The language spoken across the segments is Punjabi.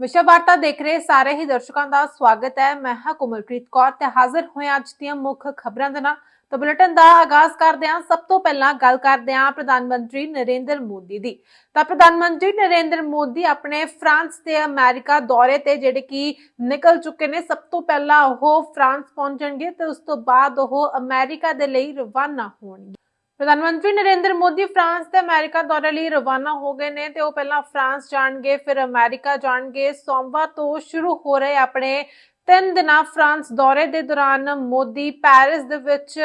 ਵਿਸ਼ਵ ਵਾਰਤਾ ਦੇਖ ਰਹੇ ਸਾਰੇ ਹੀ ਦਰਸ਼ਕਾਂ ਦਾ ਸਵਾਗਤ ਹੈ। ਮੈਂ ਹਾਂ ਕੋਮਲਪ੍ਰੀਤ ਕੌਰ ਤੇ ਹਾਜ਼ਰ ਹੋਇਆ ਅੱਜ ਦੀਆਂ ਮੁੱਖ ਖਬਰਾਂ ਦੇ ਨਾਲ। ਤਾਂ ਬੁਲੇਟਿਨ ਦਾ ਆਗਾਜ਼ ਕਰਦੇ ਹਾਂ। ਸਭ ਤੋਂ ਪਹਿਲਾਂ ਗੱਲ ਕਰਦੇ ਹਾਂ ਪ੍ਰਧਾਨ ਮੰਤਰੀ ਨਰਿੰਦਰ ਮੋਦੀ ਦੀ। ਤਾਂ ਪ੍ਰਧਾਨ ਮੰਤਰੀ ਨਰਿੰਦਰ ਮੋਦੀ ਆਪਣੇ ਫਰਾਂਸ ਤੇ ਅਮਰੀਕਾ ਦੌਰੇ ਤੇ ਜਿਹੜੇ ਕਿ ਨਿਕਲ ਚੁੱਕੇ ਨੇ, ਸਭ ਤੋਂ ਪਹਿਲਾਂ ਉਹ ਫਰਾਂਸ ਪਹੁੰਚਣਗੇ ਤੇ ਉਸ ਤੋਂ ਬਾਅਦ ਉਹ ਅਮਰੀਕਾ ਦੇ ਲਈ ਰਵਾਨਾ ਹੋਣਗੇ। ਪ੍ਰਧਾਨ ਮੰਤਰੀ ਨਰਿੰਦਰ ਮੋਦੀ ਫਰਾਂਸ ਤੇ ਅਮਰੀਕਾ ਦੌਰੇ ਲਈ ਰਵਾਨਾ ਹੋ ਗਏ ਨੇ ਤੇ ਉਹ ਪਹਿਲਾਂ ਫਰਾਂਸ ਜਾਣਗੇ, ਫਿਰ ਅਮਰੀਕਾ ਜਾਣਗੇ। ਸੋਮਵਾਰ ਤੋਂ ਸ਼ੁਰੂ ਹੋ ਰਹੇ ਆਪਣੇ ਤਿੰਨ ਦਿਨਾਂ ਫਰਾਂਸ ਦੌਰੇ ਦੇ ਦੌਰਾਨ ਮੋਦੀ ਪੈਰਿਸ ਦੇ ਵਿੱਚ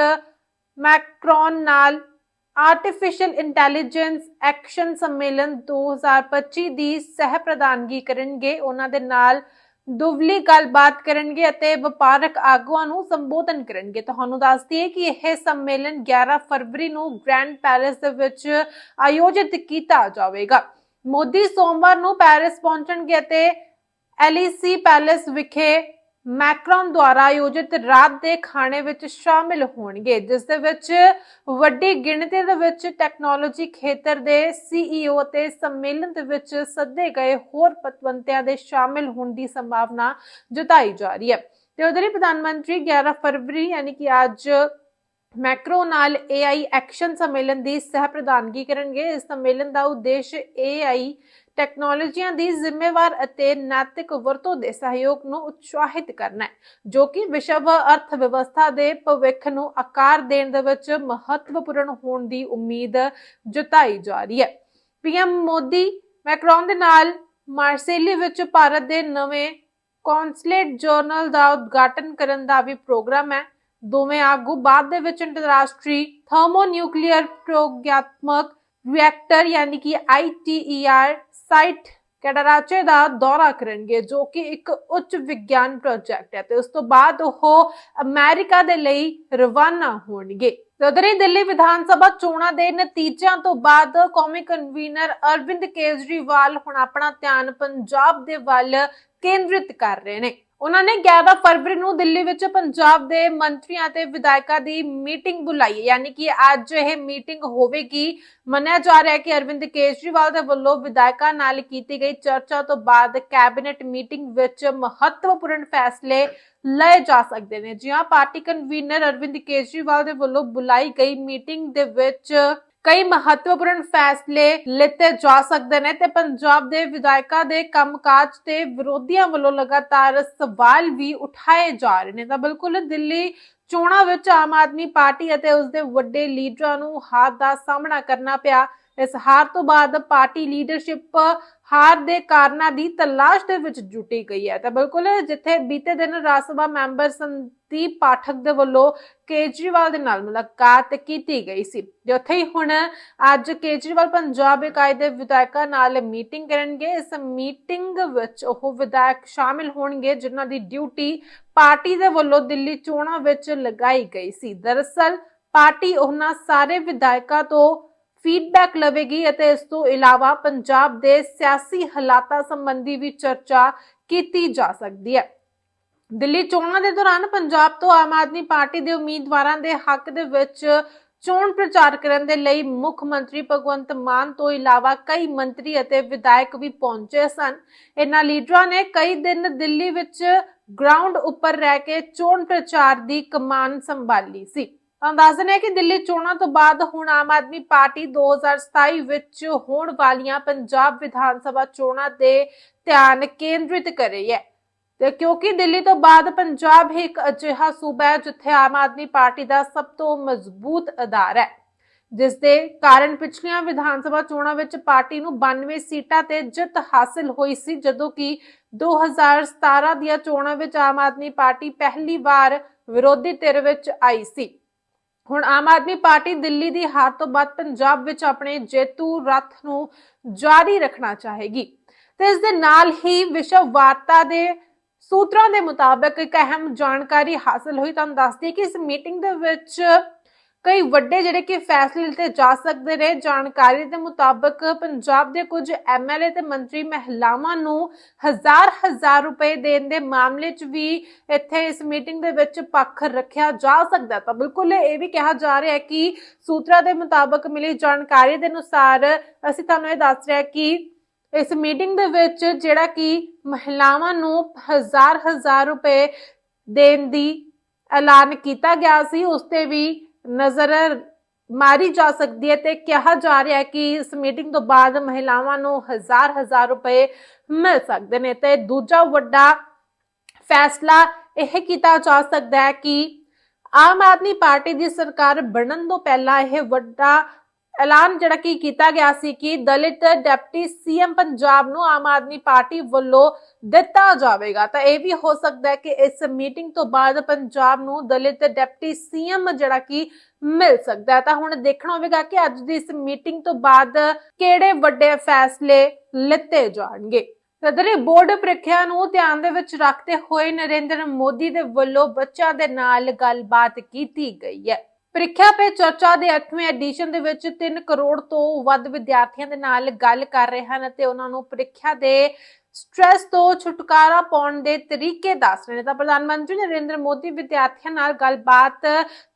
ਮੈਕਰੋਨ ਨਾਲ ਆਰਟੀਫੀਸ਼ੀਅਲ ਇੰਟੈਲੀਜੈਂਸ ਐਕਸ਼ਨ ਸੰਮੇਲਨ 2025 ਦੀ ਸਹਿ ਪ੍ਰਧਾਨਗੀ ਕਰਨਗੇ। ਉਹਨਾਂ ਦੇ ਨਾਲ ਦੁਵਲੀ ਗੱਲਬਾਤ ਕਰਨਗੇ ਅਤੇ ਵਪਾਰਕ ਆਗੂਆਂ ਨੂੰ ਸੰਬੋਧਨ ਕਰਨਗੇ। ਤੁਹਾਨੂੰ ਦੱਸ ਦਈਏ ਕਿ ਇਹ ਸੰਮੇਲਨ 11 ਫਰਵਰੀ ਨੂੰ ਗ੍ਰੈਂਡ ਪੈਰਿਸ ਦੇ ਵਿੱਚ ਆਯੋਜਿਤ ਕੀਤਾ ਜਾਵੇਗਾ। ਮੋਦੀ ਸੋਮਵਾਰ ਨੂੰ ਪੈਰਿਸ ਪਹੁੰਚਣਗੇ ਅਤੇ ਐਲੀਸੀ ਪੈਲੇਸ ਵਿਖੇ ਮੈਕਰੋਨ ਦੁਆਰਾ ਆਯੋਜਿਤ ਰਾਤ ਦੇ ਖਾਣੇ ਵਿੱਚ ਸ਼ਾਮਿਲ ਹੋਣਗੇ, ਜਿਸ ਦੇ ਵਿੱਚ ਵੱਡੀ ਗਿਣਤੀ ਦੇ ਵਿੱਚ ਟੈਕਨੋਲੋਜੀ ਖੇਤਰ ਦੇ ਸੀਈਓ ਤੇ ਸੰਮੇਲਨ ਦੇ ਵਿੱਚ ਸੱਦੇ ਗਏ ਹੋਰ ਪਤਵੰਤਿਆਂ ਦੇ ਸ਼ਾਮਿਲ ਹੋਣ ਦੀ ਸੰਭਾਵਨਾ ਜਤਾਈ ਜਾ ਰਹੀ ਹੈ। ਤੇ ਉਧਰ ਹੀ ਪ੍ਰਧਾਨ ਮੰਤਰੀ 11 ਫਰਵਰੀ, ਯਾਨੀ ਕਿ ਅੱਜ ਮੈਕਰੋ ਨਾਲ AI ਐਕਸ਼ਨ ਸੰਮੇਲਨ ਦੀ ਸਹਿ ਪ੍ਰਧਾਨਗੀ ਕਰਨਗੇ। ਇਸ ਸੰਮੇਲਨ ਦਾ ਉਦੇਸ਼ AI ਟੈਕਨੋਲੋਜੀਆਂ ਦੀ ਜ਼ਿੰਮੇਵਾਰ ਅਤੇ ਨੈਤਿਕ ਵਰਤੋਂ ਦੇ ਸਹਿਯੋਗ ਨੂੰ ਉਤਸ਼ਾਹਿਤ ਕਰਨਾ ਹੈ, ਜੋ ਕਿ ਵਿਸ਼ਵ ਅਰਥ ਵਿਵਸਥਾ ਦੇ ਭਵਿੱਖ ਨੂੰ ਆਕਾਰ ਦੇਣ ਦੇ ਵਿੱਚ ਮਹੱਤਵਪੂਰਨ ਹੋਣ ਦੀ ਉਮੀਦ ਜਤਾਈ ਜਾ ਰਹੀ ਹੈ। ਪੀਐਮ ਮੋਦੀ ਮੈਕਰੋਨ ਦੇ ਨਾਲ ਮਾਰਸੇਲੀ ਵਿੱਚ ਭਾਰਤ ਦੇ ਨਵੇਂ ਕੌਂਸਲੇਟ ਜਰਨਲ ਦਾ ਉਦਘਾਟਨ ਕਰਨ ਦਾ ਵੀ ਪ੍ਰੋਗਰਾਮ ਹੈ। ਦੋਵੇਂ ਆਗੂ ਬਾਅਦ ਦੇ ਵਿੱਚ ਅੰਤਰਰਾਸ਼ਟਰੀ ਥਰਮੋਨਿਊਕਲੀਅਰ ਪ੍ਰੋਗਿਆਤਮਕ ਰਿਐਕਟਰ ਯਾਨੀ ਕਿ ITER ਸਾਈਟ ਕੈਡਰਾਚੇ ਦਾ ਦੌਰਾ ਕਰਨਗੇ, ਜੋ ਕਿ ਇੱਕ ਉੱਚ ਵਿਗਿਆਨ ਪ੍ਰੋਜੈਕਟ ਹੈ ਤੇ ਉਸ ਤੋਂ ਬਾਅਦ ਉਹ ਅਮਰੀਕਾ ਦੇ ਲਈ ਰਵਾਨਾ ਹੋਣਗੇ। ਤੇ ਦਿੱਲੀ ਵਿਧਾਨ ਸਭਾ ਚੋਣਾਂ ਦੇ ਨਤੀਜਿਆਂ ਤੋਂ ਬਾਅਦ ਕੌਮੀ ਕਨਵੀਨਰ ਅਰਵਿੰਦ ਕੇਜਰੀਵਾਲ ਹੁਣ ਆਪਣਾ ਧਿਆਨ ਪੰਜਾਬ ਦੇ ਵੱਲ ਕੇਂਦਰਿਤ ਕਰ ਰਹੇ ਨੇ। ਉਹਨਾਂ ਨੇ 11 ਫਰਵਰੀ ਨੂੰ ਦਿੱਲੀ ਵਿੱਚ ਪੰਜਾਬ ਦੇ ਮੰਤਰੀਆਂ ਤੇ ਵਿਧਾਇਕਾਂ ਦੀ ਮੀਟਿੰਗ ਬੁਲਾਈ। ਹੈ ਯਾਨੀ ਕਿ ਅੱਜ ਇਹ ਮੀਟਿੰਗ ਹੋਵੇਗੀ। ਮੰਨਿਆ ਜਾ ਰਿਹਾ ਹੈ ਕਿ ਅਰਵਿੰਦ ਕੇਜਰੀਵਾਲ ਦੇ ਵੱਲੋਂ ਵਿਧਾਇਕਾਂ ਨਾਲ ਕੀਤੀ ਗਈ ਚਰਚਾ ਤੋਂ ਬਾਅਦ ਕੈਬਨਿਟ ਮੀਟਿੰਗ ਵਿੱਚ ਮਹੱਤਵਪੂਰਨ ਫੈਸਲੇ ਲਏ ਜਾ ਸਕਦੇ ਨੇ। ਜਿਹਾਂ ਪਾਰਟੀ ਕਨਵੀਨਰ ਅਰਵਿੰਦ ਕੇਜਰੀਵਾਲ ਦੇ ਵੱਲੋਂ ਬੁਲਾਈ ਗਈ ਮੀਟਿੰਗ ਦੇ ਵਿੱਚ ਕਈ ਮਹੱਤਵਪੂਰਨ ਫੈਸਲੇ ਲਿੱਤੇ ਜਾ ਸਕਦੇ ਨੇ ਤੇ ਪੰਜਾਬ ਦੇ ਵਿਧਾਇਕਾਂ ਦੇ ਕੰਮਕਾਜ ਤੇ ਵਿਰੋਧੀਆਂ ਵੱਲੋਂ ਲਗਾਤਾਰ ਸਵਾਲ ਵੀ ਉਠਾਏ ਜਾ ਰਹੇ ਨੇ। ਤਾਂ ਬਿਲਕੁਲ ਦਿੱਲੀ ਚੋਣਾਂ ਵਿੱਚ ਆਮ ਆਦਮੀ ਪਾਰਟੀ ਅਤੇ ਉਸ ਦੇ ਵੱਡੇ ਲੀਡਰਾਂ ਨੂੰ ਹਾਰ ਦਾ ਸਾਹਮਣਾ ਕਰਨਾ ਪਿਆ। ਇਸ ਹਾਰ ਤੋਂ ਬਾਅਦ ਪਾਰਟੀ ਲੀਡਰਸ਼ਿਪ ਹਾਰ ਦੇ ਕਾਰਨਾਂ ਦੀ ਤਲਾਸ਼ ਦੇ ਵਿੱਚ ਜੁਟੀ ਗਈ ਹੈ। ਤਾਂ ਬਿਲਕੁਲ ਜਿੱਥੇ ਬੀਤੇ ਦਿਨ ਰਾਜ ਸਭਾ ਮੈਂਬਰ ਸੰਦੀਪ ਪਾਠਕ ਦੇ ਵੱਲੋਂ ਕੇਜਰੀਵਾਲ ਦੇ ਨਾਲ ਮੁਲਾਕਾਤ ਕੀਤੀ ਗਈ ਸੀ। ਜਿੱਥੇ ਹੀ ਹੁਣ ਅੱਜ ਕੇਜਰੀਵਾਲ ਪੰਜਾਬ ਇਕਾਈ ਦੇ ਵਿਧਾਇਕਾਂ ਨਾਲ ਮੀਟਿੰਗ ਕਰਨਗੇ। ਇਸ ਮੀਟਿੰਗ ਵਿੱਚ ਉਹ ਵਿਧਾਇਕ ਸ਼ਾਮਿਲ ਹੋਣਗੇ, ਜਿਨ੍ਹਾਂ ਦੀ ਡਿਊਟੀ ਪਾਰਟੀ ਦੇ ਵੱਲੋਂ ਦਿੱਲੀ ਚੋਣਾਂ ਵਿੱਚ ਲਗਾਈ ਗਈ ਸੀ। ਦਰਅਸਲ ਪਾਰਟੀ ਉਹਨਾਂ ਸਾਰੇ ਵਿਧਾਇਕਾਂ ਤੋਂ ਫੀਡਬੈਕ ਲਵੇਗੀ ਅਤੇ ਇਸ ਤੋਂ ਇਲਾਵਾ ਪੰਜਾਬ ਦੇ ਸਿਆਸੀ ਹਾਲਾਤਾਂ ਸੰਬੰਧੀ ਵੀ ਚਰਚਾ ਕੀਤੀ ਜਾ ਸਕਦੀ ਹੈ। ਦਿੱਲੀ ਚੋਣਾਂ ਦੇ ਦੌਰਾਨ ਪੰਜਾਬ ਤੋਂ ਆਮ ਆਦਮੀ ਪਾਰਟੀ ਦੇ ਉਮੀਦਵਾਰਾਂ ਦੇ ਹੱਕ ਦੇ ਵਿੱਚ ਚੋਣ ਪ੍ਰਚਾਰ ਕਰਨ ਦੇ ਲਈ ਮੁੱਖ ਮੰਤਰੀ ਭਗਵੰਤ ਮਾਨ ਤੋਂ ਇਲਾਵਾ ਕਈ ਮੰਤਰੀ ਅਤੇ ਵਿਧਾਇਕ ਵੀ ਪਹੁੰਚੇ ਸਨ। ਇਹਨਾਂ ਲੀਡਰਾਂ ਨੇ ਕਈ ਦਿਨ ਦਿੱਲੀ ਵਿੱਚ ਗਰਾਊਂਡ ਉੱਪਰ ਰਹਿ ਕੇ ਚੋਣ ਪ੍ਰਚਾਰ ਦੀ ਕਮਾਨ ਸੰਭਾਲੀ ਸੀ। ਅੰਦਾਜ਼ਨ ਹੈ ਕਿ ਦਿੱਲੀ ਚੋਣਾਂ ਤੋਂ ਬਾਅਦ ਹੁਣ ਆਮ ਆਦਮੀ ਪਾਰਟੀ 2027 ਵਿੱਚ ਹੋਣ ਵਾਲੀਆਂ ਪੰਜਾਬ ਵਿਧਾਨ ਸਭਾ ਚੋਣਾਂ ਤੇ ਧਿਆਨ ਕੇਂਦਰਿਤ ਕਰ ਰਹੀ ਹੈ। ਤੇ ਕਿਉਂਕਿ ਦਿੱਲੀ ਤੋਂ ਬਾਅਦ ਪੰਜਾਬ ਹੀ ਇੱਕ ਅਜਿਹਾ ਸੂਬਾ ਹੈ ਜਿੱਥੇ ਆਮ ਆਦਮੀ ਪਾਰਟੀ ਦਾ ਸਭ ਤੋਂ ਮਜ਼ਬੂਤ ਆਧਾਰ ਹੈ ਜਿਸ ਦੇ ਕਾਰਨ ਪਿਛਲੀਆਂ ਵਿਧਾਨ ਸਭਾ ਚੋਣਾਂ ਵਿੱਚ ਪਾਰਟੀ ਨੂੰ 92 ਸੀਟਾਂ ਤੇ ਜਿੱਤ ਹਾਸਲ ਹੋਈ ਸੀ, ਜਦੋਂ ਕਿ 2017 ਦੀਆਂ ਚੋਣਾਂ ਵਿੱਚ ਆਮ ਆਦਮੀ ਪਾਰਟੀ ਪਹਿਲੀ ਵਾਰ ਵਿਰੋਧੀ ਧਿਰ ਵਿੱਚ ਆਈ ਸੀ। ਹੁਣ ਆਮ ਆਦਮੀ ਪਾਰਟੀ ਦਿੱਲੀ ਦੀ ਹਾਰ ਤੋਂ ਬਾਅਦ ਪੰਜਾਬ ਵਿੱਚ ਆਪਣੇ ਜੇਤੂ ਰੱਥ ਨੂੰ ਜਾਰੀ ਰੱਖਣਾ ਚਾਹੇਗੀ। ਤੇ ਇਸ ਦੇ ਨਾਲ ਹੀ ਵਿਸ਼ਵ ਵਾਰਤਾ ਦੇ ਸੂਤਰਾਂ ਦੇ ਮੁਤਾਬਕ ਇੱਕ ਅਹਿਮ ਜਾਣਕਾਰੀ ਹਾਸਲ ਹੋਈ, ਤੁਹਾਨੂੰ ਦੱਸਦੀ ਕਿ ਇਸ ਮੀਟਿੰਗ ਦੇ ਵਿੱਚ ਕਈ ਵੱਡੇ ਜਿਹੜੇ ਕਿ ਫੈਸਲੇ ਲਿੱਤੇ ਜਾ ਸਕਦੇ ਨੇ। ਜਾਣਕਾਰੀ ਦੇ ਮੁਤਾਬਕ ਪੰਜਾਬ ਦੇ ਕੁਝ ਐਮਐਲਏ ਤੇ ਮੰਤਰੀ ਮਹਿਲਾਵਾਂ ਨੂੰ ਹਜ਼ਾਰ ਹਜ਼ਾਰ ਰੁਪਏ ਦੇਣ ਦੇ ਮਾਮਲੇ 'ਚ ਵੀ ਇੱਥੇ ਇਸ ਮੀਟਿੰਗ ਦੇ ਵਿੱਚ ਪੱਖ ਰੱਖਿਆ ਜਾ ਸਕਦਾ ਤਾਂ ਬਿਲਕੁਲ ਇਹ ਵੀ ਕਿਹਾ ਜਾ ਰਿਹਾ ਹੈ ਕਿ ਸੂਤਰਾਂ ਦੇ ਮੁਤਾਬਕ ਮਿਲੀ ਜਾਣਕਾਰੀ ਦੇ ਅਨੁਸਾਰ ਅਸੀਂ ਤੁਹਾਨੂੰ ਇਹ ਦੱਸ ਰਿਹਾ ਕਿ ਇਸ ਮੀਟਿੰਗ ਦੇ ਵਿੱਚ ਜਿਹੜਾ ਕਿ ਮਹਿਲਾਵਾਂ ਨੂੰ ਹਜ਼ਾਰ ਹਜ਼ਾਰ ਰੁਪਏ ਦੇਣ ਦੀ ਐਲਾਨ ਕੀਤਾ ਗਿਆ ਸੀ, ਉਸ ਤੇ ਵੀ ਨਜ਼ਰ ਮਾਰੀ ਜਾ ਸਕਦੀ ਹੈ ਤੇ ਕਿਹਾ ਜਾ ਰਿਹਾ ਹੈ ਕਿ ਇਸ ਮੀਟਿੰਗ ਤੋਂ ਬਾਅਦ ਮਹਿਲਾਵਾਂ ਨੂੰ ਹਜ਼ਾਰ ਹਜ਼ਾਰ ਰੁਪਏ ਮਿਲ ਸਕਦੇ ਨੇ ਤੇ ਦੂਜਾ ਵੱਡਾ ਫੈਸਲਾ ਇਹ ਕੀਤਾ ਜਾ ਸਕਦਾ ਹੈ ਕਿ ਆਮ ਆਦਮੀ ਪਾਰਟੀ ਦੀ ਸਰਕਾਰ ਬਣਨ ਤੋਂ ਪਹਿਲਾਂ ਇਹ ਵੱਡਾ ਐਲਾਨ ਜਿਹੜਾ ਕਿ ਕੀਤਾ ਗਿਆ ਸੀ ਕਿ ਦਲਿਤ ਡਿਪਟੀ ਸੀਐਮ ਪੰਜਾਬ ਨੂੰ ਆਮ ਆਦਮੀ ਪਾਰਟੀ ਵੱਲੋਂ ਦਿੱਤਾ ਜਾਵੇਗਾ। ਤਾਂ ਇਹ ਵੀ ਹੋ ਸਕਦਾ ਹੈ ਕਿ ਇਸ ਮੀਟਿੰਗ ਤੋਂ ਬਾਅਦ ਪੰਜਾਬ ਨੂੰ ਦਲਿਤ ਡਿਪਟੀ ਸੀਐਮ ਜਿਹੜਾ ਕਿ ਮਿਲ ਸਕਦਾ ਤਾਂ ਹੁਣ ਦੇਖਣਾ ਹੋਵੇਗਾ ਕਿ ਅੱਜ ਦੀ ਇਸ ਮੀਟਿੰਗ ਤੋਂ ਬਾਅਦ ਕਿਹੜੇ ਵੱਡੇ ਫੈਸਲੇ ਲਿੱਤੇ ਜਾਣਗੇ। ਸਦਰੀ ਬੋਰਡ ਪ੍ਰੀਖਿਆ ਨੂੰ ਧਿਆਨ ਦੇ ਵਿੱਚ ਰੱਖਦੇ ਹੋਏ ਨਰਿੰਦਰ ਮੋਦੀ ਦੇ ਵੱਲੋਂ ਬੱਚਿਆਂ ਦੇ ਨਾਲ ਗੱਲਬਾਤ ਕੀਤੀ ਗਈ ਹੈ। ਪ੍ਰੀਖਿਆ ਪੇ ਚਰਚਾ ਦੇ 8ਵੇਂ ਐਡੀਸ਼ਨ ਦੇ ਵਿੱਚ 3 ਕਰੋੜ ਤੋਂ ਵੱਧ ਵਿਦਿਆਰਥੀਆਂ ਦੇ ਨਾਲ ਗੱਲ ਕਰ ਰਹੇ ਹਨ ਅਤੇ ਉਹਨਾਂ ਨੂੰ ਪ੍ਰੀਖਿਆ ਦੇ ਸਟ੍ਰੈਸ ਤੋਂ ਛੁਟਕਾਰਾ ਪਾਉਣ ਦੇ ਤਰੀਕੇ ਦੱਸ ਰਹੇ ਨੇ ਤਾਂ ਪ੍ਰਧਾਨ ਮੰਤਰੀ ਨਰਿੰਦਰ ਮੋਦੀ ਵਿਦਿਆਰਥੀਆਂ ਨਾਲ ਗੱਲਬਾਤ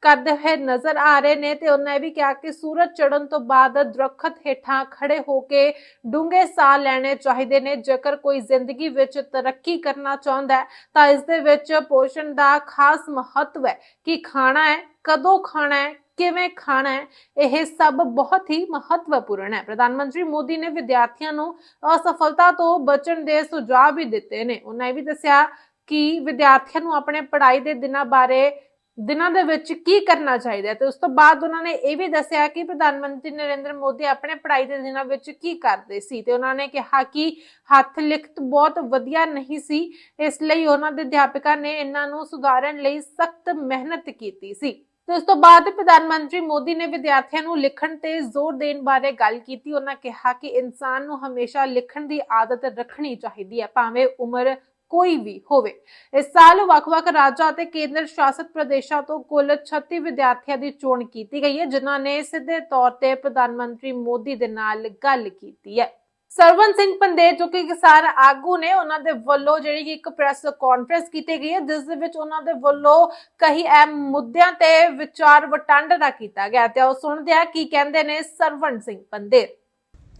ਕਰਦੇ ਹੋਏ ਨਜ਼ਰ ਆ ਰਹੇ ਨੇ ਤੇ ਉਹਨਾਂ ਇਹ ਵੀ ਕਿਹਾ ਕਿ ਸੂਰਜ ਚੜ੍ਹਨ ਤੋਂ ਬਾਅਦ ਦਰਖਤ ਹੇਠਾਂ ਖੜੇ ਹੋ ਕੇ ਡੂੰਘੇ ਸਾਹ ਲੈਣੇ ਚਾਹੀਦੇ ਨੇ। ਜੇਕਰ ਕੋਈ ਜ਼ਿੰਦਗੀ ਵਿੱਚ ਤਰੱਕੀ ਕਰਨਾ ਚਾਹੁੰਦਾ ਹੈ, ਤਾਂ ਇਸ ਦੇ ਵਿੱਚ ਪੋਸ਼ਣ ਦਾ ਖਾਸ ਮਹੱਤਵ ਹੈ ਕਿ ਖਾਣਾ ਹੈ, ਕਦੋਂ ਖਾਣਾ ਹੈ ਕਿਵੇਂ ਖਾਣਾ ਹੈ, ਇਹ ਸਭ ਬਹੁਤ ਹੀ ਮਹੱਤਵਪੂਰਨ ਹੈ। ਪ੍ਰਧਾਨ ਮੰਤਰੀ ਮੋਦੀ ਨੇ ਵਿਦਿਆਰਥੀਆਂ ਨੂੰ ਅਸਫਲਤਾ ਤੋਂ ਬਚਣ ਦੇ ਸੁਝਾਅ ਵੀ ਦਿੱਤੇ ਨੇ। ਉਹਨਾਂ ਇਹ ਵੀ ਦੱਸਿਆ ਕਿ ਵਿਦਿਆਰਥੀਆਂ ਨੂੰ ਆਪਣੇ ਪੜ੍ਹਾਈ ਦੇ ਦਿਨਾਂ ਬਾਰੇ, ਦਿਨਾਂ ਦੇ ਵਿੱਚ ਕੀ ਕਰਨਾ ਚਾਹੀਦਾ ਤੇ ਉਸ ਤੋਂ ਬਾਅਦ ਉਹਨਾਂ ਨੇ ਇਹ ਵੀ ਦੱਸਿਆ ਕਿ ਪ੍ਰਧਾਨ ਮੰਤਰੀ ਨਰਿੰਦਰ ਮੋਦੀ ਆਪਣੇ ਪੜ੍ਹਾਈ ਦੇ ਦਿਨਾਂ ਵਿੱਚ ਕੀ ਕਰਦੇ ਸੀ ਤੇ ਉਹਨਾਂ ਨੇ ਕਿਹਾ ਕਿ ਹੱਥ ਲਿਖਤ ਬਹੁਤ ਵਧੀਆ ਨਹੀਂ ਸੀ, ਇਸ ਲਈ ਉਹਨਾਂ ਦੇ ਅਧਿਆਪਕਾਂ ਨੇ ਇਹਨਾਂ ਨੂੰ ਸੁਧਾਰਨ ਲਈ ਸਖਤ ਮਿਹਨਤ ਕੀਤੀ ਸੀ। ਤੇ ਉਸ ਤੋਂ ਬਾਅਦ ਪ੍ਰਧਾਨ ਮੰਤਰੀ ਮੋਦੀ ਨੇ ਵਿਦਿਆਰਥੀਆਂ ਨੂੰ ਲਿਖਣ ਤੇ ਜ਼ੋਰ ਦੇਣ ਬਾਰੇ ਗੱਲ ਕੀਤੀ। ਉਹਨਾਂ ਕਿਹਾ ਕਿ ਇਨਸਾਨ ਨੂੰ ਹਮੇਸ਼ਾ ਲਿਖਣ ਦੀ ਆਦਤ ਰੱਖਣੀ ਚਾਹੀਦੀ ਹੈ, ਭਾਵੇਂ ਉਮਰ ਕੋਈ ਵੀ ਹੋਵੇ। ਇਸ ਸਾਲ ਵੱਖ-ਵੱਖ ਰਾਜਾਂ ਅਤੇ ਕੇਂਦਰ ਸ਼ਾਸਿਤ ਪ੍ਰਦੇਸ਼ਾਂ ਤੋਂ ਕੁੱਲ 36 ਵਿਦਿਆਰਥੀਆਂ ਦੀ ਚੋਣ ਕੀਤੀ ਗਈ ਹੈ, ਜਿਨ੍ਹਾਂ ਨੇ ਸਿੱਧੇ ਤੌਰ ਤੇ ਪ੍ਰਧਾਨ ਮੰਤਰੀ ਮੋਦੀ ਦੇ ਨਾਲ ਗੱਲ ਕੀਤੀ ਹੈ। ਸਰਵਨ ਸਿੰਘ ਪੰਦੇ ਜੋ ਕਿ ਕਿਸਾਨ ਆਗੂ ਨੇ ਉਹਨਾਂ ਦੇ ਵੱਲੋਂ ਜਿਹੜੀ ਕਿ ਇੱਕ ਪ੍ਰੈਸ ਕਾਨਫਰੰਸ ਕੀਤੀ ਗਈ ਹੈ ਜਿਸ ਦੇ ਵਿੱਚ ਉਹਨਾਂ ਦੇ ਵੱਲੋਂ ਕਈ ਅਹਿਮ ਮੁੱਦਿਆਂ ਤੇ ਵਿਚਾਰ ਵਟਾਂਦਰਾ ਕੀਤਾ ਗਿਆ ਤੇ ਉਹ ਸੁਣਦੇ ਆ ਕੀ ਕਹਿੰਦੇ ਨੇ ਸਰਵਨ ਸਿੰਘ ਪੰਦੇ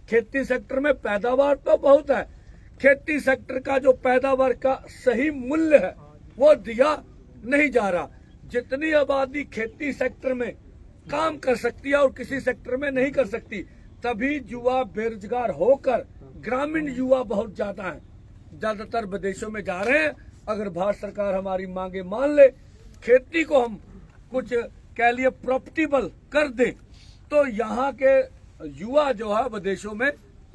खेती सेक्टर में पैदावार तो बहुत है खेती सेक्टर का जो पैदावार का सही मूल्य है वो दिया नहीं जा रहा जितनी आबादी खेती सेक्टर में काम कर सकती है और किसी सेक्टर में नहीं कर सकती तभी युवा बेरोजगार होकर ग्रामीण युवा बहुत ज्यादा है ज्यादातर विदेशों में जा रहे हैं अगर भारत सरकार हमारी मांगे मान ले खेती को हम कुछ कह लिए प्रॉफिटेबल कर दे तो यहाँ के युवा जो है विदेशों में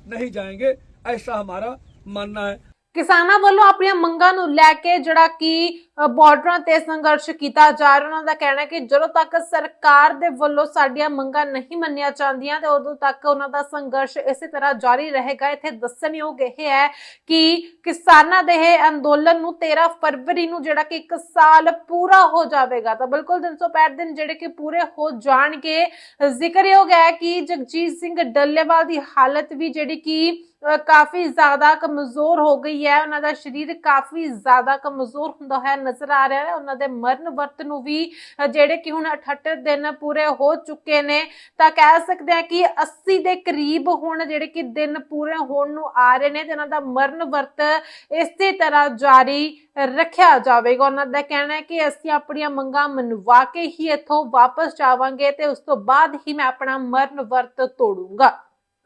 नहीं जाएंगे ऐसा हमारा मानना है ਕਿਸਾਨਾਂ ਵੱਲੋਂ ਆਪਣੀਆਂ ਮੰਗਾਂ ਨੂੰ ਲੈ ਕੇ ਜਿਹੜਾ ਕਿ ਅ, ਬਾਰਡਰਾਂ ਤੇ ਸੰਘਰਸ਼ ਕੀਤਾ ਜਾ ਰਿਹਾ। ਉਹਨਾਂ ਦਾ ਕਹਿਣਾ ਹੈ ਕਿ ਜਦੋਂ ਤੱਕ ਸਰਕਾਰ ਦੇ ਵੱਲੋਂ ਸਾਡੀਆਂ ਮੰਗਾਂ ਨਹੀਂ ਮੰਨੀਆਂ ਜਾਂਦੀਆਂ ਤੇ ਉਦੋਂ ਤੱਕ ਉਹਨਾਂ ਦਾ ਸੰਘਰਸ਼ ਇਸੇ ਤਰ੍ਹਾਂ ਜਾਰੀ ਰਹੇਗਾ। ਇੱਥੇ ਦੱਸਣਯੋਗ ਇਹ ਹੈ ਕਿ ਕਿਸਾਨਾਂ ਦੇ ਇਹ ਅੰਦੋਲਨ ਨੂੰ 13 ਫਰਵਰੀ ਨੂੰ ਜਿਹੜਾ ਕਿ ਇੱਕ ਸਾਲ ਪੂਰਾ ਹੋ ਜਾਵੇਗਾ। ਤਾਂ ਬਿਲਕੁਲ 365 ਦਿਨ ਜਿਹੜੇ ਕਿ ਪੂਰੇ ਹੋ ਜਾਣਗੇ। ਜ਼ਿਕਰਯੋਗ ਹੈ ਕਿ ਜਗਜੀਤ ਸਿੰਘ ਡੱਲੇਵਾਲ ਦੀ ਹਾਲਤ ਵੀ ਜਿਹੜੀ ਕਿ ਕਾਫੀ ਜ਼ਿਆਦਾ ਕਮਜ਼ੋਰ ਹੋ ਗਈ ਹੈ। ਉਹਨਾਂ ਦਾ ਸਰੀਰ ਕਾਫੀ ਜ਼ਿਆਦਾ ਕਮਜ਼ੋਰ ਹੁੰਦਾ ਹੈ ਨਜ਼ਰ ਆ ਰਿਹਾ ਹੈ। ਉਹਨਾਂ ਦੇ ਮਰਨ ਵਰਤ ਨੂੰ ਵੀ ਜਿਹੜੇ ਕਿ ਹੁਣ 78 ਦਿਨ ਪੂਰੇ ਹੋ ਚੁੱਕੇ ਨੇ, ਤਾਂ ਕਹਿ ਸਕਦੇ ਆ ਕਿ 80 ਦੇ ਕਰੀਬ ਹੁਣ ਜਿਹੜੇ ਕਿ ਦਿਨ ਪੂਰੇ ਹੋਣ ਨੂੰ ਆ ਰਹੇ ਨੇ ਤੇ ਉਹਨਾਂ ਦਾ ਮਰਨ ਵਰਤ ਇਸੇ ਤਰ੍ਹਾਂ ਜਾਰੀ ਰੱਖਿਆ ਜਾਵੇਗਾ। ਉਹਨਾਂ ਦਾ ਕਹਿਣਾ ਹੈ ਕਿ ਅਸੀਂ ਆਪਣੀਆਂ ਮੰਗਾਂ ਮਨਵਾ ਕੇ ਹੀ ਇੱਥੋਂ ਵਾਪਸ ਜਾਵਾਂਗੇ ਤੇ ਉਸ ਤੋਂ ਬਾਅਦ ਹੀ ਮੈਂ ਆਪਣਾ ਮਰਨ ਵਰਤ ਤੋੜੂੰਗਾ।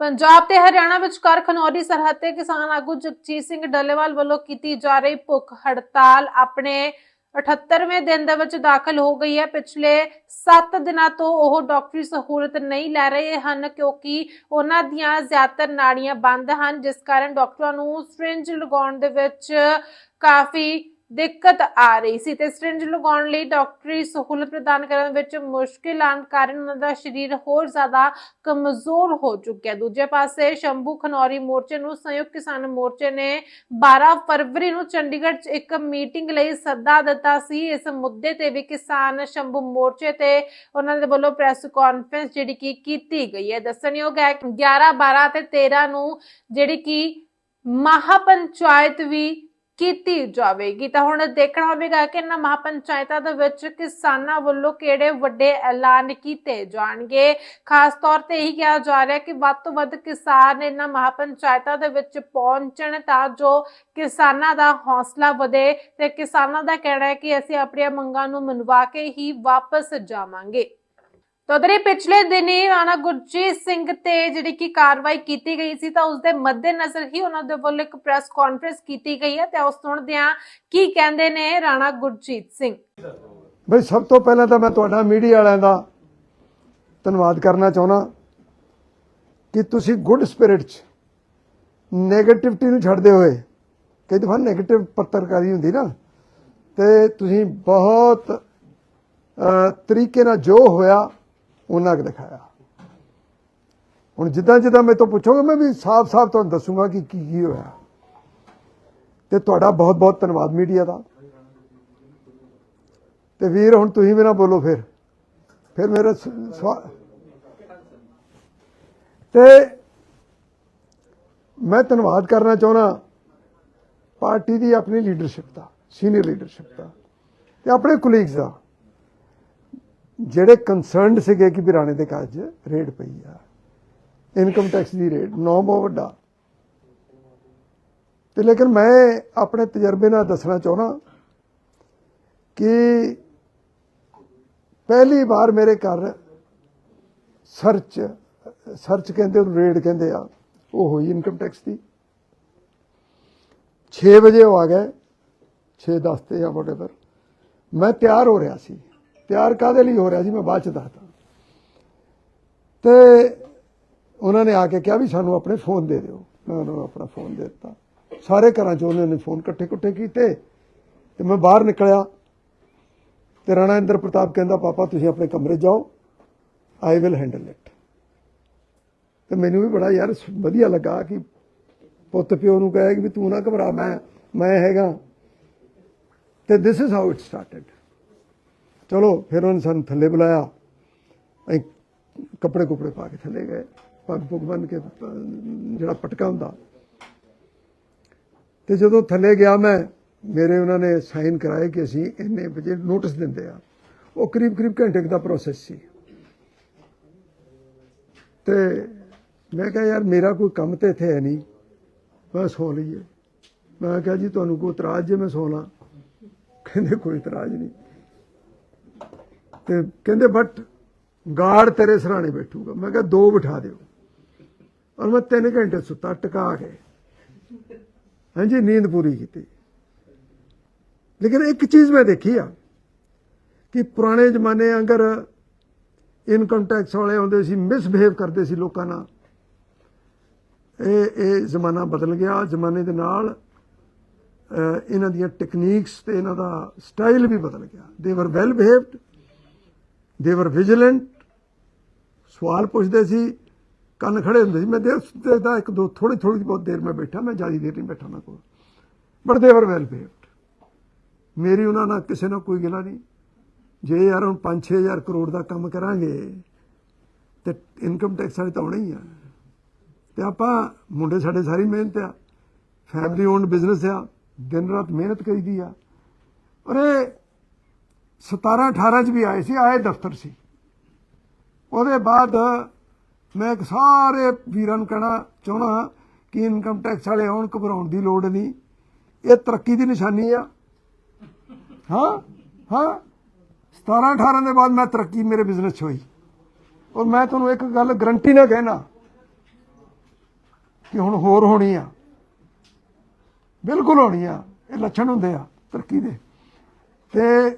ਪੰਜਾਬ ਤੇ ਹਰਿਆਣਾ ਵਿਚਕਾਰ ਖਨੌਰੀ ਸਰਹੱਦ ਤੇ ਕਿਸਾਨ ਆਗੂ ਜਗਜੀਤ ਸਿੰਘ ਡੱਲੇਵਾਲ ਵੱਲੋਂ ਕੀਤੀ ਜਾ ਰਹੀ ਭੁੱਖ ਹੜਤਾਲ ਆਪਣੇ 78ਵੇਂ ਦਿਨ ਦੇ ਵਿੱਚ ਦਾਖਲ ਹੋ ਗਈ ਹੈ। ਪਿਛਲੇ 7 ਦਿਨਾਂ ਤੋਂ ਉਹ ਡਾਕਟਰੀ ਸਹੂਲਤ ਨਹੀਂ ਲੈ ਰਹੇ ਹਨ ਕਿਉਂਕਿ ਉਹਨਾਂ ਦੀਆਂ ਜ਼ਿਆਦਾਤਰ ਨਾੜੀਆਂ ਬੰਦ ਹਨ, ਜਿਸ ਕਾਰਨ ਡਾਕਟਰਾਂ ਨੂੰ ਸਟ੍ਰਿੰਜ ਲਗਾਉਣ ਦੇ ਵਿੱਚ ਕਾਫੀ ਦਿੱਕਤ ਆ ਰਹੀ ਸੀ ਤੇ ਸਟ੍ਰਿੰਜ ਲਗਾਉਣ ਲਈ ਡਾਕਟਰੀ ਸਹੂਲਤ ਪ੍ਰਦਾਨ ਕਰਨ ਵਿੱਚ ਮੁਸ਼ਕਿਲ ਆਉਣ ਕਾਰਨ ਉਹਨਾਂ ਦਾ ਸਰੀਰ ਹੋਰ ਜ਼ਿਆਦਾ ਕਮਜ਼ੋਰ ਹੋ ਚੁੱਕਿਆ। ਦੂਜੇ ਪਾਸੇ ਸ਼ੰਭੂ ਖਨੌਰੀ ਮੋਰਚੇ ਨੂੰ ਸੰਯੁਕਤ ਕਿਸਾਨ ਮੋਰਚੇ ਨੇ 12 ਫਰਵਰੀ ਨੂੰ ਚੰਡੀਗੜ੍ਹ 'ਚ ਇੱਕ ਮੀਟਿੰਗ ਲਈ ਸੱਦਾ ਦਿੱਤਾ ਸੀ। ਇਸ ਮੁੱਦੇ ਤੇ ਵੀ ਕਿਸਾਨ ਸ਼ੰਭੂ ਮੋਰਚੇ ਤੇ ਉਹਨਾਂ ਦੇ ਵੱਲੋਂ ਪ੍ਰੈਸ ਕਾਨਫਰੰਸ ਜਿਹੜੀ ਕਿ ਕੀਤੀ ਗਈ ਹੈ। ਦੱਸਣਯੋਗ ਹੈ ਕਿ 11 12 ਤੇ 13 ਨੂੰ ਜਿਹੜੀ ਕਿ ਮਹਾ ਪੰਚਾਇਤ ਵੀ ਕੀਤੀ ਜਾਵੇਗੀ। ਤਾਂ ਹੁਣ ਦੇਖਣਾ ਹੋਵੇਗਾ ਕਿ ਇਹਨਾਂ ਮਹਾਪੰਚਾਇਤਾਂ ਦੇ ਵਿੱਚ ਕਿਸਾਨਾਂ ਵੱਲੋਂ ਕਿਹੜੇ ਵੱਡੇ ਐਲਾਨ ਕੀਤੇ ਜਾਣਗੇ। ਖਾਸ ਤੌਰ ਤੇ ਇਹੀ ਕਿਹਾ ਜਾ ਰਿਹਾ ਕਿ ਵੱਧ ਤੋਂ ਵੱਧ ਕਿਸਾਨ ਇਹਨਾਂ ਮਹਾਪੰਚਾਇਤਾਂ ਦੇ ਵਿੱਚ ਪਹੁੰਚਣ ਤਾਂ ਜੋ ਕਿਸਾਨਾਂ ਦਾ ਹੌਸਲਾ ਵਧੇ ਤੇ ਕਿਸਾਨਾਂ ਦਾ ਕਹਿਣਾ ਹੈ ਕਿ ਅਸੀਂ ਆਪਣੀਆਂ ਮੰਗਾਂ ਨੂੰ ਮਨਵਾ ਕੇ ਹੀ ਵਾਪਸ ਜਾਵਾਂਗੇ। ਤਦਰੇ ਪਿਛਲੇ ਦਿਨੀ ਰਾਣਾ ਗੁਰਜੀਤ ਸਿੰਘ ਤੇ ਜਿਹੜੀ ਕਿ ਕਾਰਵਾਈ ਕੀਤੀ ਗਈ ਸੀ ਤਾਂ ਉਸ ਦੇ ਮੱਦੇਨਜ਼ਰ ਹੀ ਉਹਨਾਂ ਦੇ ਵੱਲੋਂ ਇੱਕ ਪ੍ਰੈਸ ਕਾਨਫਰੰਸ ਕੀਤੀ ਗਈ ਹੈ ਤੇ ਉਸ ਸੁਣਦੇ ਹਾਂ ਕੀ ਕਹਿੰਦੇ ਨੇ ਰਾਣਾ ਗੁਰਜੀਤ ਸਿੰਘ। ਬਈ ਸਭ ਤੋਂ ਪਹਿਲਾਂ ਤਾਂ ਮੈਂ ਤੁਹਾਡਾ ਮੀਡੀਆ ਵਾਲਿਆਂ ਦਾ ਧੰਨਵਾਦ ਕਰਨਾ ਚਾਹੁੰਦਾ ਕਿ ਤੁਸੀਂ ਗੁੱਡ ਸਪਿਰਿਟ 'ਚ 네ਗੇਟਿਵਿਟੀ ਨੂੰ ਛੱਡਦੇ ਹੋਏ, ਕਈ ਦਫਾ 네ਗੇਟਿਵ ਪੱਤਰਕਾਰੀ ਹੁੰਦੀ ਨਾ, ਤੇ ਤੁਸੀਂ ਬਹੁਤ ਤਰੀਕੇ ਨਾਲ ਜੋ ਹੋਇਆ ਉਹਨਾਂ ਕੁ ਦਿਖਾਇਆ। ਹੁਣ ਜਿੱਦਾਂ ਜਿੱਦਾਂ ਮੇਰੇ ਤੋਂ ਪੁੱਛੋਗੇ, ਮੈਂ ਵੀ ਸਾਫ਼-ਸਾਫ਼ ਤੁਹਾਨੂੰ ਦੱਸੂਗਾ ਕਿ ਕੀ ਕੀ ਹੋਇਆ। ਤੇ ਤੁਹਾਡਾ ਬਹੁਤ-ਬਹੁਤ ਧੰਨਵਾਦ ਮੀਡੀਆ ਦਾ। ਤੇ ਵੀਰ, ਹੁਣ ਤੁਸੀਂ ਮੇਰਾ ਬੋਲੋ ਫਿਰ। ਫਿਰ ਮੇਰਾ ਸਵਾ- ਤੇ ਮੈਂ ਧੰਨਵਾਦ ਕਰਨਾ ਚਾਹੁੰਦਾ ਪਾਰਟੀ ਦੀ ਆਪਣੀ ਲੀਡਰਸ਼ਿਪ ਦਾ ਸੀਨੀਅਰ ਲੀਡਰਸ਼ਿਪ ਦਾ ਤੇ ਆਪਣੇ ਕੁਲੀਗਸ ਦਾ। ਜਿਹੜੇ ਕੰਸਰਨਡ ਸੀਗੇ ਕਿ ਬਿਰਾਣੇ ਦੇ ਕਾਜ ਰੇਡ ਪਈ ਆ ਇਨਕਮ ਟੈਕਸ ਦੀ ਰੇਡ, ਨੌ ਬਹੁਤ ਵੱਡਾ। ਤੇ ਲੇਕਿਨ ਮੈਂ ਆਪਣੇ ਤਜਰਬੇ ਨਾਲ ਦੱਸਣਾ ਚਾਹੁੰਦਾ ਕਿ ਪਹਿਲੀ ਵਾਰ ਮੇਰੇ ਘਰ ਸਰਚ ਸਰਚ ਕਹਿੰਦੇ, ਉਹਨੂੰ ਰੇਡ ਕਹਿੰਦੇ ਆ, ਉਹ ਹੋਈ ਇਨਕਮ ਟੈਕਸ ਦੀ। 6 ਵਜੇ ਉਹ ਆ ਗਏ 6:10 ਤੇ ਜਾਂ ਵਟੇਵਰ ਮੈਂ ਤਿਆਰ ਹੋ ਰਿਹਾ ਸੀ। ਤਿਆਰ ਕਾਦੇ ਲਈ ਹੋ ਰਿਹਾ ਸੀ ਮੈਂ ਬਾਅਦ ਚ ਦੱਸਦਾ। ਤੇ ਉਹਨਾਂ ਨੇ ਆ ਕੇ ਕਿਹਾ ਵੀ ਸਾਨੂੰ ਆਪਣੇ ਫੋਨ ਦੇ ਦਿਓ। ਮੈਂ ਉਹਨਾਂ ਨੂੰ ਆਪਣਾ ਫੋਨ ਦੇ ਦਿੱਤਾ। ਸਾਰੇ ਘਰਾਂ ਚ ਉਹਨਾਂ ਨੇ ਫੋਨ ਇਕੱਠੇ ਇਕੱਠੇ ਕੀਤੇ ਤੇ ਮੈਂ ਬਾਹਰ ਨਿਕਲਿਆ ਤੇ ਰਾਣਾ ਇੰਦਰ ਪ੍ਰਤਾਪ ਕਹਿੰਦਾ, ਪਾਪਾ, ਤੁਸੀਂ ਆਪਣੇ ਕਮਰੇ ਜਾਓ। ਆਈ ਵਿਲ ਹੈਂਡਲ ਇਟ ਤੇ ਮੈਨੂੰ ਵੀ ਬੜਾ ਯਾਰ ਵਧੀਆ ਲੱਗਾ ਕਿ ਪੁੱਤ ਪਿਓ ਨੂੰ ਕਹੇ ਕਿ ਵੀ ਤੂੰ ਨਾ ਘਬਰਾ, ਮੈਂ ਮੈਂ ਹੈਗਾ। ਤੇ this is how it started ਚਲੋ ਫਿਰ ਉਹਨੇ ਸਾਨੂੰ ਥੱਲੇ ਬੁਲਾਇਆ। ਅਸੀਂ ਕੱਪੜੇ ਕੁਪੜੇ ਪਾ ਕੇ ਥੱਲੇ ਗਏ। ਪੱਗ ਪੁੱਗ ਬੰਨ ਕੇ, ਜਿਹੜਾ ਪਟਕਾ ਹੁੰਦਾ। ਤੇ ਜਦੋਂ ਥੱਲੇ ਗਿਆ ਮੈਂ, ਮੇਰੇ ਉਹਨਾਂ ਨੇ ਸਾਈਨ ਕਰਾਏ ਕਿ ਅਸੀਂ ਇੰਨੇ ਵਜੇ ਨੋਟਿਸ ਦਿੰਦੇ ਆ ਉਹ ਕਰੀਬ ਕਰੀਬ ਘੰਟੇ ਦਾ ਪ੍ਰੋਸੈਸ ਸੀ। ਤੇ ਮੈਂ ਕਿਹਾ, ਯਾਰ ਮੇਰਾ ਕੋਈ ਕੰਮ ਤੇ ਇੱਥੇ ਹੈ ਨਹੀਂ। ਮੈਂ ਸੌ ਲਈਏ। ਮੈਂ ਕਿਹਾ, ਜੀ, ਤੁਹਾਨੂੰ ਕੋਈ ਇਤਰਾਜ਼ ਜੇ ਮੈਂ ਸੌ ਲਾਂ? ਕਹਿੰਦੇ, ਕੋਈ ਇਤਰਾਜ਼ ਨਹੀਂ। ਤੇ ਕਹਿੰਦੇ ਬਟ ਗਾਰਡ ਤੇਰੇ ਸਰਾਣੇ ਬੈਠੂਗਾ। ਮੈਂ ਕਿਹਾ, ਦੋ ਬਿਠਾ ਦਿਓ। ਔਰ ਮੈਂ 3 ਘੰਟੇ ਸੁੱਤਾ, ਟਿਕਾ ਕੇ। ਹਾਂਜੀ, ਨੀਂਦ ਪੂਰੀ ਕੀਤੀ। ਲੇਕਿਨ ਇੱਕ ਚੀਜ਼ ਮੈਂ ਦੇਖੀ ਆ, ਕਿ ਪੁਰਾਣੇ ਜ਼ਮਾਨੇ ਅੰਗਰ ਇਨਕਮ ਟੈਕਸ ਵਾਲੇ ਆਉਂਦੇ ਸੀ ਮਿਸਬਿਹੇਵ ਕਰਦੇ ਸੀ ਲੋਕਾਂ ਨਾਲ, ਇਹ ਇਹ ਜ਼ਮਾਨਾ ਬਦਲ ਗਿਆ। ਜ਼ਮਾਨੇ ਦੇ ਨਾਲ ਇਹਨਾਂ ਦੀਆਂ ਟੈਕਨੀਕਸ ਤੇ ਇਹਨਾਂ ਦਾ ਸਟਾਈਲ ਵੀ ਬਦਲ ਗਿਆ। ਦੇ ਵਰ ਵੈਲ ਬਿਹੇਵਡ ਦੇ ਵਰ ਵਿਜੀਲੈਂਟ ਸਵਾਲ ਪੁੱਛਦੇ ਸੀ, ਕੰਨ ਖੜੇ ਹੁੰਦੇ ਸੀ। ਮੈਂ ਦੇਖ ਦੇਖਦਾ ਇੱਕ ਦੋ ਥੋੜੀ ਥੋੜੀ ਬਹੁਤ ਦੇਰ ਮੈਂ ਬੈਠਾ, ਮੈਂ ਜ਼ਿਆਦਾ ਦੇਰ ਨਹੀਂ ਬੈਠਾ ਉਹਨਾਂ ਕੋਲ। ਬਟ ਦੇ ਵਰ ਵੈਲ ਬਿਹੇਵਡ ਮੇਰੀ ਉਹਨਾਂ ਨਾਲ ਕਿਸੇ ਨਾਲ ਕੋਈ ਗਿਲਾ ਨਹੀਂ। ਜੇ ਯਾਰ ਹੁਣ 5-6000 ਕਰੋੜ ਦਾ ਕੰਮ ਕਰਾਂਗੇ, ਤੇ ਇਨਕਮ ਟੈਕਸ ਵਾਲੇ ਤਾਂ ਆਉਣਾ ਹੀ ਆ। ਤੇ ਆਪਾਂ ਮੁੰਡੇ ਸਾਡੇ ਸਾਰੀ ਮਿਹਨਤ ਆ। ਫੈਮਿਲੀ ਓਨਡ ਬਿਜ਼ਨਸ ਆ। ਦਿਨ ਰਾਤ ਮਿਹਨਤ ਕਰੀਦੀ ਆ। ਔਰ ਇਹ 17 18 ਚ ਵੀ ਆਏ ਸੀ, ਆਏ ਦਫ਼ਤਰ ਸੀ। ਉਹਦੇ ਬਾਅਦ ਮੈਂ ਇੱਕ ਸਾਰੇ ਵੀਰਾਂ ਨੂੰ ਕਹਿਣਾ ਚਾਹਣਾ ਕਿ ਇਨਕਮ ਟੈਕਸ ਵਾਲੇ ਆਉਣ, ਘਬਰਾਉਣ ਦੀ ਲੋੜ ਨਹੀਂ। ਇਹ ਤਰੱਕੀ ਦੀ ਨਿਸ਼ਾਨੀ ਆ। ਹਾਂ ਹਾਂ। 17 18 ਦੇ ਬਾਅਦ ਮੈਂ ਤਰੱਕੀ ਮੇਰੇ ਬਿਜ਼ਨਸ 'ਚ ਹੋਈ। ਔਰ ਮੈਂ ਤੁਹਾਨੂੰ ਇੱਕ ਗੱਲ ਗਰੰਟੀ ਨਾਲ ਕਹਿਣਾ ਕਿ ਹੁਣ ਹੋਰ ਹੋਣੀ ਆ। ਬਿਲਕੁਲ ਹੋਣੀ ਆ। ਇਹ ਲੱਛਣ ਹੁੰਦੇ ਆ ਤਰੱਕੀ ਦੇ। ਤੇ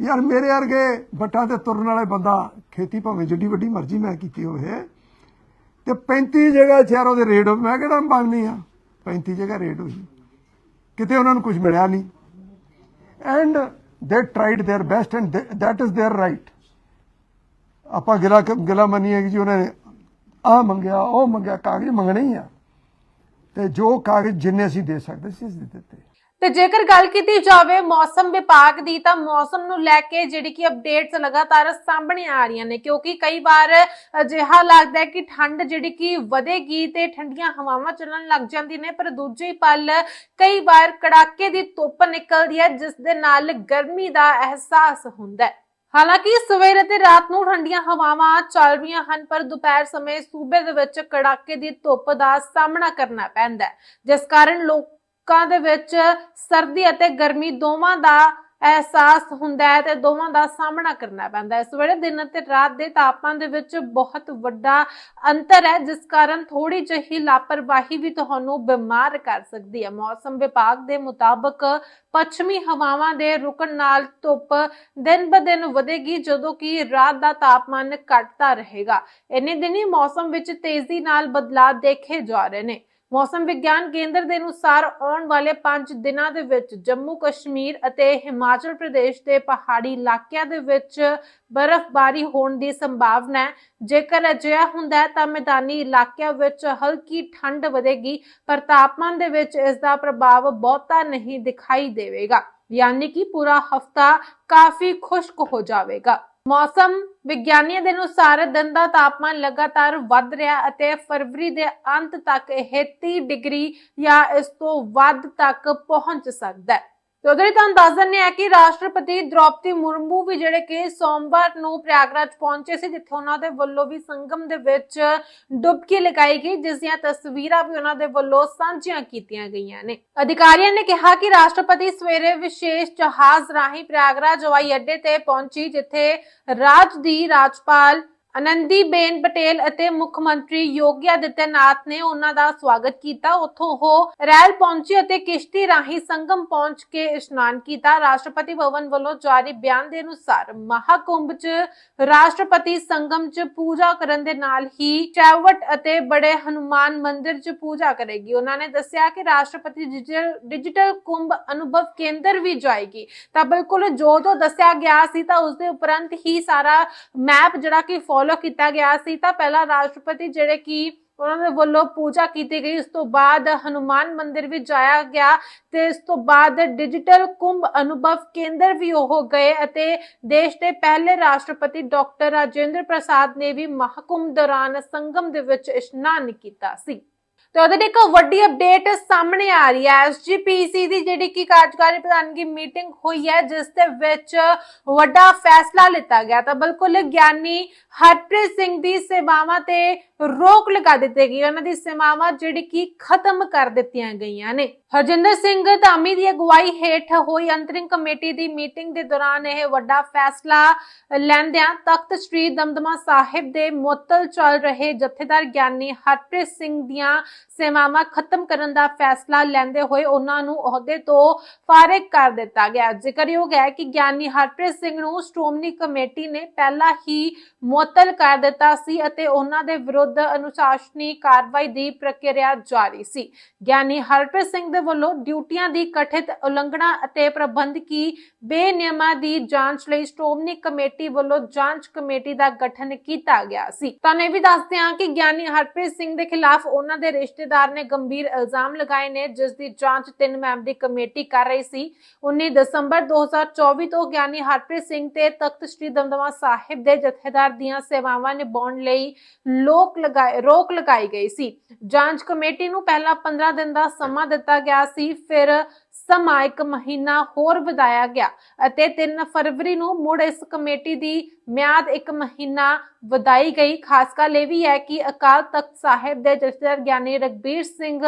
ਯਾਰ ਮੇਰੇ ਵਰਗੇ ਬੱਟਾਂ ਤੇ ਤੁਰਨ ਵਾਲੇ ਬੰਦਾ ਖੇਤੀ ਭਾਵੇਂ ਜਿੱਡੀ ਵੱਡੀ ਮਰਜ਼ੀ ਮੈਂ ਕੀਤੀ ਹੋਵੇ ਤੇ 35 ਜਗ੍ਹਾ ਸ਼ਹਿਰੋਂ ਦੇ ਰੇਟ ਮੈਂ ਕਿਹੜਾ ਮੰਗਨੀ ਆ 35 ਜਗ੍ਹਾ ਰੇਟ ਹੋਈ ਕਿਤੇ ਉਹਨਾਂ ਨੂੰ ਕੁਝ ਮਿਲਿਆ ਨਹੀਂ and they tried their best and that is their right ਆਪਾਂ ਗਿਲਾ ਗਿਲਾ ਮੰਨੀਏ ਕਿ ਜੀ ਉਹਨਾਂ ਨੇ ਆ ਮੰਗਿਆ ਉਹ ਮੰਗਿਆ ਕਾਗਜ਼ ਮੰਗਣੇ ਹੀ ਆ ਤੇ ਜੋ ਕਾਗਜ਼ ਜਿੰਨੇ ਅਸੀਂ ਦੇ ਸਕਦੇ ਸੀ ਅਸੀਂ ਦਿੱਤੇ ਤੇ ਜੇਕਰ ਗੱਲ ਕੀਤੀ ਜਾਵੇ ਮੌਸਮ ਵਿਭਾਗ ਦੀ, ਤਾਂ ਮੌਸਮ ਨੂੰ ਲੈ ਕੇ ਜਿਹੜੀ ਕਿ ਅਪਡੇਟਸ ਲਗਾਤਾਰ ਸਾਹਮਣੇ ਆ ਰਹੀਆਂ ਨੇ, ਕਿਉਂਕਿ ਕਈ ਵਾਰ ਅਜਿਹਾ ਲੱਗਦਾ ਹੈ ਕਿ ਠੰਡ ਜਿਹੜੀ ਕਿ ਵਧੇਗੀ ਤੇ ਠੰਡੀਆਂ ਹਵਾਵਾਂ ਚੱਲਣ ਲੱਗ ਜਾਂਦੀਆਂ ਨੇ, ਪਰ ਦੂਜੇ ਪਲ ਕਈ ਵਾਰ ਕੜਾਕੇ ਦੀ ਧੁੱਪ ਨਿਕਲਦੀ ਹੈ, ਜਿਸ ਦੇ ਨਾਲ ਗਰਮੀ ਦਾ ਅਹਿਸਾਸ ਹੁੰਦਾ ਹੈ। ਹਾਲਾਂਕਿ ਸਵੇਰ ਅਤੇ ਰਾਤ ਨੂੰ ਠੰਡੀਆਂ ਹਵਾਵਾਂ ਚੱਲ ਰਹੀਆਂ ਹਨ, ਪਰ ਦੁਪਹਿਰ ਸਮੇਂ ਸੂਬੇ ਦੇ ਵਿੱਚ ਕੜਾਕੇ ਦੀ ਧੁੱਪ ਦਾ ਸਾਹਮਣਾ ਕਰਨਾ ਪੈਂਦਾ ਹੈ। ਜਿਸ ਕਾਰਨ ਲੋਕ ਦੇ ਵਿੱਚ ਸਰਦੀ ਅਤੇ ਗਰਮੀ ਦੋਵਾਂ ਦਾ ਅਹਿਸਾਸ ਹੁੰਦਾ ਹੈ ਤੇ ਦੋਵਾਂ ਦਾ ਸਾਹਮਣਾ ਕਰਨਾ ਪੈਂਦਾ ਹੈ। ਇਸ ਵੇਲੇ ਦਿਨ ਅਤੇ ਰਾਤ ਦੇ ਤਾਪਮਾਨ ਦੇ ਵਿੱਚ ਬਹੁਤ ਵੱਡਾ ਅੰਤਰ ਹੈ, ਜਿਸ ਕਾਰਨ ਥੋੜੀ ਜਿਹੀ ਲਾਪਰਵਾਹੀ ਵੀ ਤੁਹਾਨੂੰ ਬਿਮਾਰ ਕਰ ਸਕਦੀ ਹੈ। ਮੌਸਮ ਵਿਭਾਗ ਦੇ ਮੁਤਾਬਕ ਪੱਛਮੀ ਹਵਾਵਾਂ ਦੇ ਰੁਕਣ ਨਾਲ ਧੁੱਪ ਦਿਨ ਬ ਦਿਨ ਵਧੇਗੀ, ਜਦੋਂ ਕਿ ਰਾਤ ਦਾ ਤਾਪਮਾਨ ਘਟਦਾ ਰਹੇਗਾ। ਇੰਨੇ ਦਿਨੀ ਮੌਸਮ ਵਿੱਚ ਤੇਜ਼ੀ ਨਾਲ ਬਦਲਾਅ ਦੇਖੇ ਜਾ ਰਹੇ ਨੇ। ਮੌਸਮ ਵਿਗਿਆਨ ਕੇਂਦਰ ਦੇ ਅਨੁਸਾਰ ਆਉਣ ਵਾਲੇ 5 ਦਿਨਾਂ ਦੇ ਵਿੱਚ ਜੰਮੂ, ਕਸ਼ਮੀਰ ਅਤੇ ਹਿਮਾਚਲ ਪ੍ਰਦੇਸ਼ ਦੇ ਪਹਾੜੀ ਇਲਾਕਿਆਂ ਦੇ ਵਿੱਚ ਬਰਫ਼ਬਾਰੀ ਹੋਣ ਦੀ ਸੰਭਾਵਨਾ ਹੈ। ਜੇਕਰ ਅਜਿਹਾ ਹੁੰਦਾ ਹੈ ਤਾਂ ਮੈਦਾਨੀ ਇਲਾਕਿਆਂ ਵਿੱਚ ਹਲਕੀ ਠੰਡ ਵਧੇਗੀ, ਪਰ ਤਾਪਮਾਨ ਦੇ ਵਿੱਚ ਇਸ ਦਾ ਪ੍ਰਭਾਵ ਬਹੁਤਾ ਨਹੀਂ ਦਿਖਾਈ ਦੇਵੇਗਾ। ਯਾਨੀ ਕਿ ਪੂਰਾ ਹਫਤਾ ਕਾਫੀ ਖੁਸ਼ਕ ਹੋ ਜਾਵੇਗਾ। ਮੌਸਮ ਵਿਗਿਆਨੀਆਂ ਦੇ ਅਨੁਸਾਰ ਦਿਨ ਦਾ ਤਾਪਮਾਨ ਲਗਾਤਾਰ ਵੱਧ ਰਿਹਾ ਅਤੇ ਫਰਵਰੀ ਦੇ ਅੰਤ ਤੱਕ ਇਹ 30 ਡਿਗਰੀ ਜਾਂ ਇਸ ਤੋਂ ਵੱਧ ਤੱਕ ਪਹੁੰਚ ਸਕਦਾ ਹੈ। ਤੇ ਉਧਰ ਹੀ ਤੁਹਾਨੂੰ ਦੱਸ ਦਿੰਦੇ ਆ ਕਿ ਰਾਸ਼ਟਰਪਤੀ ਦ੍ਰੋਪਦੀ ਮੁਰਮੂ ਵੀ ਜਿਹੜੇ ਕਿ ਸੋਮਵਾਰ ਨੂੰ ਪ੍ਰਯਾਗਰਾਜ ਪਹੁੰਚੇ ਸੀ, ਜਿੱਥੇ ਉਹਨਾਂ ਦੇ ਵੱਲੋਂ ਵੀ ਸੰਗਮ ਦੇ ਵਿੱਚ ਡੁਬਕੀ ਲਗਾਈ ਗਈ, ਜਿਸ ਦੀਆਂ ਤਸਵੀਰਾਂ ਵੀ ਉਹਨਾਂ ਦੇ ਵੱਲੋਂ ਸਾਂਝੀਆਂ ਕੀਤੀਆਂ ਗਈਆਂ ਨੇ। ਅਧਿਕਾਰੀਆਂ ਨੇ ਕਿਹਾ ਕਿ ਰਾਸ਼ਟਰਪਤੀ ਸਵੇਰੇ ਵਿਸ਼ੇਸ਼ ਜਹਾਜ਼ ਰਾਹੀਂ ਪ੍ਰਯਾਗਰਾਜ ਹਵਾਈ ਅੱਡੇ ਤੇ ਪਹੁੰਚੀ, ਜਿੱਥੇ ਰਾਜ ਦੀ ਰਾਜਪਾਲ ਆਨੰਦੀਬੇਨ ਪਟੇਲ ਅਤੇ ਮੁੱਖ ਮੰਤਰੀ ਯੋਗੀ ਆਦਿੱਤਿਆਨਾਥ ਨੇ ਉਹਨਾਂ ਦਾ ਸਵਾਗਤ ਕੀਤਾ। ਉੱਥੋਂ ਉਹ ਰੈਲ ਪਹੁੰਚੀ ਅਤੇ ਕਿਸ਼ਤੀ ਰਾਹੀਂ ਸੰਗਮ ਪਹੁੰਚ ਕੇ ਇਸ਼ਨਾਨ ਕੀਤਾ। ਰਾਸ਼ਟਰਪਤੀ ਭਵਨ ਵੱਲੋਂ ਜਾਰੀ ਬਿਆਨ ਦੇ ਅਨੁਸਾਰ ਮਹਾਕੁੰਭ 'ਚ ਰਾਸ਼ਟਰਪਤੀ ਸੰਗਮ 'ਚ ਪੂਜਾ ਕਰਨ ਦੇ ਨਾਲ ਹੀ ਚੈਵਟ ਅਤੇ ਬੜੇ ਹਨੂਮਾਨ ਮੰਦਿਰ 'ਚ ਪੂਜਾ ਕਰੇਗੀ। ਉਹਨਾਂ ਨੇ ਦੱਸਿਆ ਕਿ ਰਾਸ਼ਟਰਪਤੀ ਡਿਜੀਟਲ ਡਿਜੀਟਲ ਕੁੰਭ ਅਨੁਭਵ ਕੇਂਦਰ ਵੀ ਜਾਏਗੀ। ਤਾਂ ਬਿਲਕੁਲ ਜੋ ਜੋ ਦੱਸਿਆ ਗਿਆ ਸੀ ਤਾਂ ਉਸ ਦੇ ਉਪਰੰਤ ਹੀ ਸਾਰਾ ਮੈਪ ਜਿਹੜਾ ਕਿ ਫੋਲੋ ਕੀਤਾ ਗਿਆ ਸੀ, ਤਾਂ ਪਹਿਲਾ ਰਾਸ਼ਟਰਪਤੀ ਜਿਹੜੇ ਕਿ ਉਹਨਾਂ ਦੇ ਵੱਲੋਂ ਪੂਜਾ ਕੀਤੀ ਗਈ, ਉਸ ਤੋਂ ਬਾਅਦ ਹਨੂਮਾਨ ਮੰਦਿਰ ਵੀ ਜਾਇਆ ਗਿਆ ਤੇ ਇਸ ਤੋਂ ਬਾਅਦ ਡਿਜੀਟਲ ਕੁੰਭ ਅਨੁਭਵ ਕੇਂਦਰ ਵੀ ਉਹ ਗਏ ਅਤੇ ਦੇਸ਼ ਦੇ ਪਹਿਲੇ ਰਾਸ਼ਟਰਪਤੀ ਡਾਕਟਰ ਰਾਜੇਂਦਰ ਪ੍ਰਸਾਦ ਨੇ ਵੀ ਮਹਾਕੁੰਭ ਦੌਰਾਨ ਸੰਗਮ ਦੇ ਵਿੱਚ ਇਸ਼ਨਾਨ ਕੀਤਾ ਸੀ। ਤੇ ਉਹਦੇ ਲਈ ਇੱਕ ਵੱਡੀ ਅਪਡੇਟ ਸਾਹਮਣੇ ਆ ਰਹੀ ਹੈ। ਐਸਜੀਪੀਸੀ ਦੀ ਜਿਹੜੀ ਕਿ ਕਾਰਜਕਾਰੀ ਪ੍ਰਧਾਨਗੀ ਮੀਟਿੰਗ ਹੋਈ ਹੈ, ਜਿਸ ਦੇ ਵਿੱਚ ਵੱਡਾ ਫੈਸਲਾ ਲਿੱਤਾ ਗਿਆ। ਤਾਂ ਬਿਲਕੁਲ ਗਿਆਨੀ ਹਰਪ੍ਰੀਤ ਸਿੰਘ ਦੀ ਸੇਵਾਵਾਂ ਤੇ ਰੋਕ ਲਗਾ ਦਿੱਤੀ ਗਈ ਉਹਨਾਂ ਦੀ ਸੇਵਾਵਾਂ ਜਿਹੜੀ ਕਿ ਖਤਮ ਕਰ ਦਿੱਤੀਆਂ ਗਈਆਂ ਨੇ। ਹਰਜਿੰਦਰ ਸਿੰਘ ਧਾਮੀ ਦੀ ਅਗਵਾਈ ਹੇਠ ਹੋਈ ਅੰਤਰਿੰਗ ਕਮੇਟੀ ਦੀ ਮੀਟਿੰਗ ਦੇ ਦੌਰਾਨ ਇਹ ਵੱਡਾ ਫੈਸਲਾ ਲੈਂਦਿਆਂ ਤਖਤ ਸ੍ਰੀ ਦਮਦਮਾ ਸਾਹਿਬ ਦੇ ਮੁਅੱਤਲ ਚੱਲ ਰਹੇ ਜਥੇਦਾਰ ਗਿਆਨੀ ਹਰਪ੍ਰੀਤ ਸਿੰਘ ਦੀਆਂ ਸੇਵਾਵਾਂ ਖਤਮ ਕਰਨ ਦਾ ਫੈਸਲਾ ਲੈਂਦੇ ਹੋਏ ਉਹਨਾਂ ਨੂੰ ਅਹੁਦੇ ਤੋਂ ਫਾਰਗ ਕਰ ਦਿੱਤਾ ਗਿਆ। ਜ਼ਿਕਰਯੋਗ ਹੈ ਕਿ ਗਿਆਨੀ ਹਰਪ੍ਰੀਤ ਸਿੰਘ ਨੂੰ ਸ਼੍ਰੋਮਣੀ ਕਮੇਟੀ ਨੇ ਪਹਿਲਾਂ ਹੀ ਮੁਅੱਤਲ ਕਰ ਦਿੱਤਾ ਸੀ ਅਤੇ ਉਹਨਾਂ ਦੇ ਵਿਰੁੱਧ ਅਨੁਸ਼ਾਸਨੀ ਕਾਰਵਾਈ ਦੀ ਪ੍ਰਕਿਰਿਆ ਜਾਰੀ ਸੀ। ਗਿਆਨੀ ਹਰਪ੍ਰੀਤ ਸਿੰਘ ਦੇ ਵੱਲੋਂ ਡਿਊਟੀਆਂ ਦੀ ਕਥਿਤ ਉਲੰਘਣਾ ਅਤੇ ਪ੍ਰਬੰਧਕੀ ਬੇਨਿਯਮਾਂ ਦੀ ਜਾਂਚ ਲਈ ਸ਼੍ਰੋਮਣੀ ਕਮੇਟੀ ਵੱਲੋਂ ਜਾਂਚ ਕਮੇਟੀ ਦਾ ਗਠਨ ਕੀਤਾ ਗਿਆ ਸੀ। ਤੁਹਾਨੂੰ ਇਹ ਵੀ ਦੱਸਦੇ ਹਾਂ ਕਿ ਗਿਆਨੀ ਹਰਪ੍ਰੀਤ ਸਿੰਘ ਦੇ ਖਿਲਾਫ ਉਹਨਾਂ ਦੇ ਰਿਸ਼ਤੇਦਾਰ ਨੇ ਗੰਭੀਰ ਇਲਜ਼ਾਮ ਲਗਾਏ ਨੇ, ਜਿਸ ਦੀ ਜਾਂਚ ਤਿੰਨ ਮੈਂਬਰੀ ਕਮੇਟੀ ਕਰ ਰਹੀ ਸੀ। 19 ਦਸੰਬਰ 2024 ਤੋਂ ਗਿਆਨੀ ਹਰਪ੍ਰੀਤ ਸਿੰਘ ਤੇ ਤਖਤ ਸ੍ਰੀ ਦਮਦਮਾ ਸਾਹਿਬ ਦੇ ਜਥੇਦਾਰ ਦੀਆਂ ਸੇਵਾਵਾਂ ਨਿਭਾਉਣ ਲਈ ਲੋਕ ਲਗਾਏ ਰੋਕ ਲਗਾਈ ਗਈ ਸੀ। ਜਾਂਚ ਕਮੇਟੀ ਨੂੰ ਪਹਿਲਾਂ 15 ਦਿਨ ਦਾ ਸਮਾਂ ਦਿੱਤਾ ਗਿਆ ਸੀ, ਫਿਰ ਸਮਾਂ ਇੱਕ ਮਹੀਨਾ ਹੋਰ ਵਧਾਇਆ ਗਿਆ ਅਤੇ 3 ਫਰਵਰੀ ਨੂੰ ਮੁੜ ਇਸ ਕਮੇਟੀ ਦੀ ਮਿਆਦ ਇੱਕ ਮਹੀਨਾ ਵਧਾਈ ਗਈ। ਖਾਸ ਗੱਲ ਇਹ ਵੀ ਹੈ ਕਿ ਅਕਾਲ ਤਖਤ ਸਾਹਿਬ ਦੇ ਜਥੇਦਾਰ ਗਿਆਨੀ ਰਗਬੀਰ ਸਿੰਘ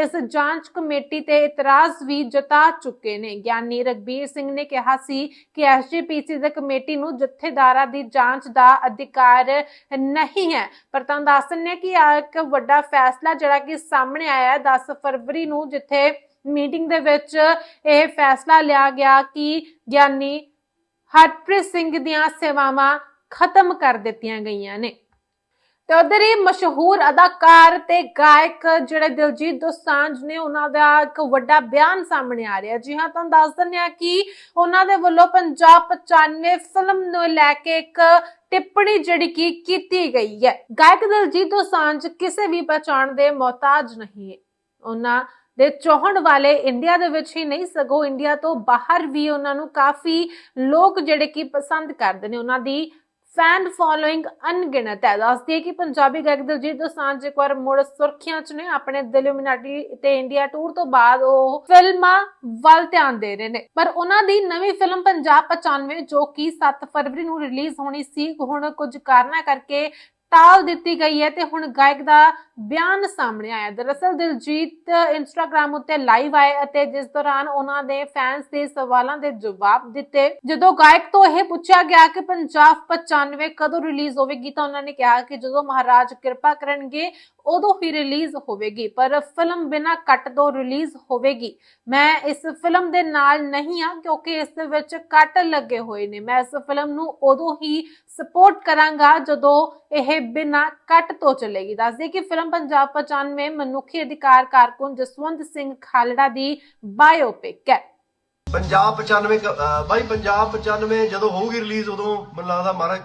ਇਸ ਜਾਂਚ ਕਮੇਟੀ ਤੇ ਇਤਰਾਜ਼ ਵੀ ਜਤਾ ਚੁੱਕੇ ਨੇ। ਗਿਆਨੀ ਰਗਬੀਰ ਸਿੰਘ ਨੇ ਕਿਹਾ ਸੀ ਕਿ ਐਸਜੀਪੀਸੀ ਦੇ ਕਮੇਟੀ ਨੂੰ ਜਥੇਦਾਰਾਂ ਦੀ ਜਾਂਚ ਦਾ ਅਧਿਕਾਰ ਨਹੀਂ ਹੈ। ਪਰ ਤੁਹਾਨੂੰ ਦੱਸ ਦਿੰਦੇ ਕਿ ਇੱਕ ਵੱਡਾ ਫੈਸਲਾ ਜਿਹੜਾ ਕਿ ਸਾਹਮਣੇ ਆਇਆ ਹੈ 10 ਫਰਵਰੀ ਨੂੰ, ਜਿੱਥੇ ਮੀਟਿੰਗ ਦੇ ਵਿੱਚ ਇਹ ਫੈਸਲਾ ਲਿਆ ਗਿਆ ਕਿ ਗਿਆਨੀ ਹਰਪ੍ਰੀਤ ਸਿੰਘ ਦੀਆਂ ਸੇਵਾਵਾਂ ਖਤਮ ਕਰ ਦਿੱਤੀਆਂ ਗਈਆਂ ਨੇ। ਤੇ ਉਧਰ ਹੀ ਮਸ਼ਹੂਰ ਅਦਾਕਾਰ ਤੇ ਗਾਇਕ ਜਿਹੜੇ ਦਿਲਜੀਤ ਦੋਸਾਂਝ ਨੇ, ਉਹਨਾਂ ਦਾ ਇੱਕ ਵੱਡਾ ਬਿਆਨ ਸਾਹਮਣੇ ਆ ਰਿਹਾ। ਜੀ ਹਾਂ, ਤੁਹਾਨੂੰ ਦੱਸ ਦਿੰਦੇ ਆ ਕਿ ਉਹਨਾਂ ਦੇ ਵੱਲੋਂ ਪੰਜਾਬ 95 ਫਿਲਮ ਨੂੰ ਲੈ ਕੇ ਇੱਕ ਟਿੱਪਣੀ ਜਿਹੜੀ ਕਿ ਕੀਤੀ ਗਈ ਹੈ। ਗਾਇਕ ਦਿਲਜੀਤ ਦੋਸਾਂਝ ਕਿਸੇ ਵੀ ਪਛਾਣ ਦੇ ਮੁਹਤਾਜ ਨਹੀਂ ਹੈ। ਉਹਨਾਂ ਦੇ ਚਾਹਣ ਵਾਲੇ ਇੰਡੀਆ ਦੇ ਵਿੱਚ ਹੀ ਨਹੀਂ, ਸਗੋਂ ਇੰਡੀਆ ਤੋਂ ਬਾਹਰ ਵੀ ਉਹਨਾਂ ਨੂੰ ਕਾਫੀ ਲੋਕ ਜਿਹੜੇ ਕਿ ਪਸੰਦ ਕਰਦੇ ਨੇ, ਉਹਨਾਂ ਦੀ ਫੈਨ ਫੋਲੋਇੰਗ ਅਣਗਿਣਤ ਹੈ। ਦੱਸਦੀ ਹੈ ਕਿ ਪੰਜਾਬੀ ਗਾਇਕ ਦਿਲਜੀਤ ਦੋਸਾਂਝ ਇੱਕ ਵਾਰ ਮੁੜ ਸੁਰਖੀਆਂ 'ਚ ਨੇ, ਆਪਣੇ ਦਿਲੂਮਿਨਾਟੀ ਤੇ ਇੰਡੀਆ ਟੂਰ ਤੋਂ ਬਾਅਦ ਉਹ ਫਿਲਮਾਂ ਵੱਲ ਧਿਆਨ ਦੇ ਰਹੇ ਨੇ। ਪਰ ਉਹਨਾਂ ਦੀ ਨਵੀਂ ਫਿਲਮ ਪੰਜਾਬ 95 ਜੋ ਕਿ 7 ਫਰਵਰੀ ਨੂੰ ਰਿਲੀਜ਼ ਹੋਣੀ ਸੀ, ਹੁਣ ਕੁਝ ਕਾਰਨਾਂ ਕਰਕੇ ਟਾਲ ਦਿੱਤੀ ਗਈ ਹੈ ਤੇ ਹੁਣ ਗਾਇਕ ਦਾ ਬਿਆਨ ਸਾਹਮਣੇ ਆਇਆ। ਦਰਅਸਲ ਦਿਲਜੀਤ ਇੰਸਟਾਗ੍ਰam ਉੱਤੇ ਲਾਈਵ ਆਏ ਅਤੇ ਜਿਸ ਦੌਰਾਨ ਉਹਨਾਂ ਦੇ ਫੈਨਸ ਦੇ ਸਵਾਲਾਂ ਦੇ ਜਵਾਬ ਦਿੱਤੇ। ਜਦੋਂ ਗਾਇਕ ਤੋਂ ਇਹ ਪੁੱਛਿਆ ਗਿਆ ਕਿ ਪੰਜਾਬ 95 ਕਦੋਂ ਰਿਲੀਜ਼ ਹੋਵੇਗੀ ਤਾਂ ਉਹਨਾਂ ਨੇ ਕਿਹਾ ਕਿ ਜਦੋਂ ਮਹਾਰਾਜ ਕਿਰਪਾ ਕਰਨਗੇ ਉਦੋਂ ਹੀ ਰਿਲੀਜ਼ ਹੋਵੇਗੀ, ਪਰ ਫਿਲਮ ਬਿਨਾਂ ਕੱਟ ਤੋਂ ਰਿਲੀਜ਼ ਹੋਵੇਗੀ। ਮੈਂ ਇਸ ਫਿਲਮ ਦੇ ਨਾਲ ਨਹੀਂ ਆ ਕਿਉਂਕਿ ਇਸ ਦੇ ਵਿੱਚ ਕੱਟ ਲੱਗੇ ਹੋਏ ਨੇ। ਮੈਂ ਇਸ ਫਿਲਮ ਨੂੰ ਉਦੋਂ ਹੀ ਸਪੋਰਟ ਕਰਾਂਗਾ ਜਦੋਂ ਇਹ ਬਿਨਾਂ ਕੱਟ ਤੋਂ ਚੱਲੇਗੀ। ਦੱਸਦੇ ਕਿ ਫਿਲਮ ਪੰਜਾਬ 95 ਮਨੁੱਖੀ ਅਧਿਕਾਰ ਕਾਰਕੁਨ ਜਸਵੰਤ ਸਿੰਘ ਖਾਲੜਾ ਦੀ ਬਾਇਓਪਿਕ ਹੈ। ਪੰਜਾਬ 95 ਬਾਈ, ਪੰਜਾਬ 95 ਜਦੋਂ ਹੋਊਗੀ ਰਿਲੀਜ਼ ਉਦੋਂ ਮੈਨੂੰ ਲੱਗਦਾ ਮਹਾਰਾਜ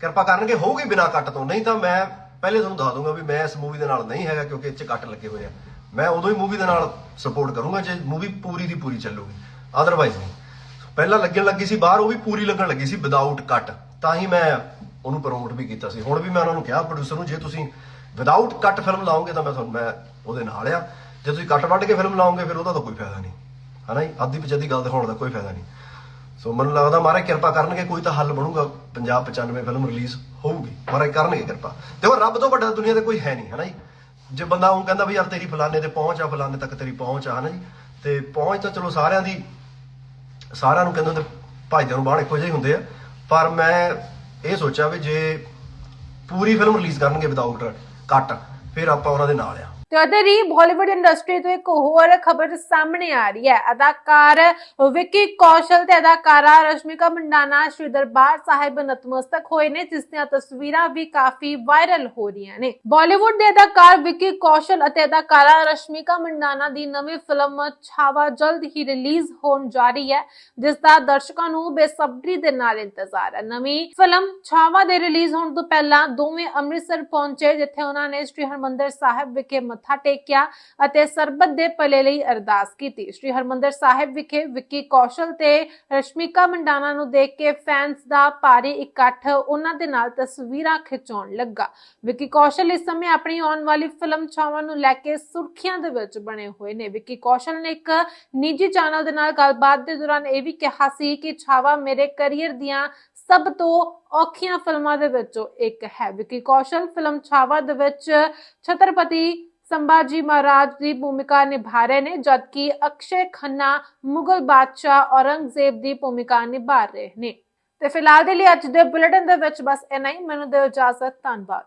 ਕਿਰਪਾ ਕਰਨਗੇ, ਹੋਊਗੀ ਬਿਨਾ ਕੱਟ ਤੋਂ। ਨਹੀਂ ਤਾਂ ਮੈਂ ਪਹਿਲੇ ਤੁਹਾਨੂੰ ਦੱਸ ਦੂੰਗਾ ਵੀ ਮੈਂ ਇਸ ਮੂਵੀ ਦੇ ਨਾਲ ਨਹੀਂ ਹੈਗਾ ਕਿਉਂਕਿ ਇਹ 'ਚ ਕੱਟ ਲੱਗੇ ਹੋਏ ਆ। ਮੈਂ ਉਦੋਂ ਹੀ ਮੂਵੀ ਦੇ ਨਾਲ ਸਪੋਰਟ ਕਰੂੰਗਾ ਜੇ ਮੂਵੀ ਪੂਰੀ ਦੀ ਪੂਰੀ ਚੱਲੂਗੀ। ਅਦਰਵਾਈਜ਼ ਨਹੀਂ। ਪਹਿਲਾਂ ਲੱਗਣ ਲੱਗੀ ਸੀ ਬਾਹਰ, ਉਹ ਵੀ ਪੂਰੀ ਲੱਗਣ ਲੱਗੀ ਸੀ ਵਿਦਆਊਟ ਕੱਟ ਤਾਂ ਹੀ ਮੈਂ ਉਹਨੂੰ ਪ੍ਰਮੋਟ ਵੀ ਕੀਤਾ ਸੀ। ਹੁਣ ਵੀ ਮੈਂ ਉਹਨਾਂ ਨੂੰ ਕਿਹਾ ਪ੍ਰੋਡਿਊਸਰ ਨੂੰ, ਜੇ ਤੁਸੀਂ ਵਿਦਆਊਟ ਕੱਟ ਫਿਲਮ ਲਾਓਗੇ ਤਾਂ ਮੈਂ ਤੁਹਾਨੂੰ, ਮੈਂ ਉਹਦੇ ਨਾਲ ਆ। ਜੇ ਤੁਸੀਂ ਕੱਟ ਵੱਢ ਕੇ ਫਿਲਮ ਲਾਓਗੇ, ਫਿਰ ਉਹਦਾ ਤਾਂ ਕੋਈ ਫਾਇਦਾ ਨਹੀਂ। ਹਨਾ ਜੀ? ਅੱਧੀ ਪਿਛੱਦੀ ਗੱਲ ਦਿਖਾਉਣ ਦਾ ਕੋਈ ਫਾਇਦਾ ਨਹੀਂ। ਸੋ ਮੈਨੂੰ ਲੱਗਦਾ ਮਹਾਰਾਜ ਕਿਰਪਾ ਕਰਨਗੇ, ਕੋਈ ਤਾਂ ਹੱਲ ਬਣੂਗਾ। ਪੰਜਾਬ 95 ਫਿਲਮ ਰਿਲੀਜ਼ ਹੋਊਗੀ। ਮਹਾਰਾਜ ਕਰਨਗੇ ਕਿਰਪਾ। ਦੇਖੋ, ਰੱਬ ਤੋਂ ਵੱਡਾ ਦੁਨੀਆ ਤੇ ਕੋਈ ਹੈ ਨਹੀਂ, ਹਨਾ ਜੀ? ਜੇ ਬੰਦਾ ਉਹ ਕਹਿੰਦਾ ਵੀ ਯਾਰ ਤੇਰੀ ਫਲਾਣੇ ਤੇ ਪਹੁੰਚ ਆ, ਫਲਾਣੇ ਤੱਕ ਤੇਰੀ ਪਹੁੰਚ ਆ, ਹਨਾ ਜੀ? ਤੇ ਪਹੁੰਚ ਤਾਂ ਚਲੋ ਸਾਰਿਆਂ ਦੀ ਸਾਰਿਆਂ ਨੂੰ ਕਹਿੰਦੇ ਹੁੰਦੇ, ਭਾਈਆਂ ਨੂੰ ਬਾਹਰ ਇੱਕੋ ਜਿਹੇ ਹੁੰਦੇ ਆ। ਪਰ ਮੈਂ ਇਹ ਸੋਚਿਆ ਵੀ ਜੇ ਪੂਰੀ ਫਿਲਮ ਰਿਲੀਜ਼ ਕਰਨਗੇ ਵਿਦਆਊਟ ਕੱਟ ਫਿਰ ਆਪਾਂ ਉਹਨਾਂ ਦੇ ਨਾਲ ਆ। ਤੇ ਉਧਰ ਹੀ ਬਾਲੀਵੁੱਡ ਇੰਡਸਟਰੀ ਤੋਂ ਇੱਕ ਹੋਰ ਖਬਰ ਸਾਹਮਣੇ ਆ ਰਹੀ ਹੈ। ਅਦਾਕਾਰ ਵਿੱਕੀ ਕੌਸ਼ਲ ਤੇ ਅਦਾਕਾਰਾ ਰਸ਼ਮਿਕਾ ਮੰਡਾਨਾ ਸ਼੍ਰੀ ਦਰਬਾਰ ਸਾਹਿਬ ਨਤਮਸਤਕ ਹੋਏ ਨੇ, ਜਿਸ ਦੀਆਂ ਤਸਵੀਰਾਂ ਵੀ ਕਾਫੀ ਵਾਇਰਲ ਹੋ ਰਹੀਆਂ ਨੇ। ਬਾਲੀਵੁੱਡ ਦੇ ਅਦਾਕਾਰ ਵਿੱਕੀ ਕੌਸ਼ਲ ਅਤੇ ਅਦਾਕਾਰਾ ਰਸ਼ਮਿਕਾ ਮੰਡਾਨਾ ਦੀ ਨਵੀਂ ਫਿਲਮ ਛਾਵਾ ਜਲਦ ਹੀ ਰਿਲੀਜ਼ ਹੋਣ ਜਾ ਰਹੀ ਹੈ, ਜਿਸ ਦਾ ਦਰਸ਼ਕਾਂ ਨੂੰ ਬੇਸਬਰੀ ਦੇ ਨਾਲ ਇੰਤਜ਼ਾਰ ਹੈ। ਨਵੀਂ ਫਿਲਮ ਛਾਵਾ ਦੇ ਰਿਲੀਜ਼ ਹੋਣ ਤੋਂ ਪਹਿਲਾਂ ਦੋਵੇਂ ਅੰਮ੍ਰਿਤਸਰ ਪਹੁੰਚੇ, ਜਿੱਥੇ ਉਹਨਾਂ ਨੇ ਸ੍ਰੀ ਹਰਮੰਦਰ ਸਾਹਿਬ ਵਿਖੇ ਮੱਥਾ ਟੇਕਿਆ ਅਤੇ ਸਰਬਤ ਦੇ ਭਲੇ ਲਈ ਅਰਦਾਸ ਕੀਤੀ। ਸ੍ਰੀ ਹਰਮੰਦਰ ਸਾਹਿਬ ਵਿਖੇ ਵਿੱਕੀ ਕੌਸ਼ਲ ਤੇ ਰਸ਼ਮਿਕਾ ਮੰਡਾਨਾ ਨੂੰ ਦੇਖ ਕੇ ਫੈਨਸ ਦਾ ਭਾਰੀ ਇਕੱਠ ਉਹਨਾਂ ਦੇ ਨਾਲ ਤਸਵੀਰਾਂ ਖਿਚਾਉਣ ਲੱਗਾ। ਵਿੱਕੀ ਕੌਸ਼ਲ ਇਸ ਸਮੇਂ ਆਪਣੀ ਆਉਣ ਵਾਲੀ ਫਿਲਮ ਛਾਵਾਂ ਨੂੰ ਲੈ ਕੇ ਸੁਰਖੀਆਂ ਦੇ ਵਿੱਚ ਬਣੇ ਹੋਏ ਨੇ। ਵਿੱਕੀ ਕੌਸ਼ਲ ਨੇ ਇੱਕ ਨਿੱਜੀ ਚੈਨਲ ਦੇ ਨਾਲ ਗੱਲਬਾਤ ਦੇ ਦੌਰਾਨ ਇਹ ਵੀ ਕਿਹਾ ਸੀ ਕਿ ਛਾਵਾ ਮੇਰੇ ਕੈਰੀਅਰ ਦੀਆਂ ਸਭ ਤੋਂ ਔਖੀਆਂ ਫਿਲਮਾਂ ਦੇ ਵਿੱਚੋਂ ਇੱਕ ਹੈ। ਵਿੱਕੀ ਕੌਸ਼ਲ ਫਿਲਮ ਛਾਵਾ ਦੇ ਵਿੱਚ ਛਤਰਪਤੀ ਸੰਭਾਜੀ ਮਹਾਰਾਜ ਦੀ ਭੂਮਿਕਾ ਨਿਭਾ ਰਹੇ ਨੇ ਜਦਕਿ ਅਕਸ਼ੇ ਖੰਨਾ ਮੁਗਲ ਬਾਦਸ਼ਾਹ ਔਰੰਗਜ਼ੇਬ ਦੀ ਭੂਮਿਕਾ ਨਿਭਾ ਰਹੇ ਨੇ ਤੇ ਫਿਲਹਾਲ ਦੇ ਲਈ ਅੱਜ ਦੇ ਬੁਲੇਟਿਨ ਦੇ ਵਿੱਚ ਬਸ ਇੰਨਾ ਹੀ ਮੈਨੂੰ ਦਿਓ ਇਜਾਜ਼ਤ ਧੰਨਵਾਦ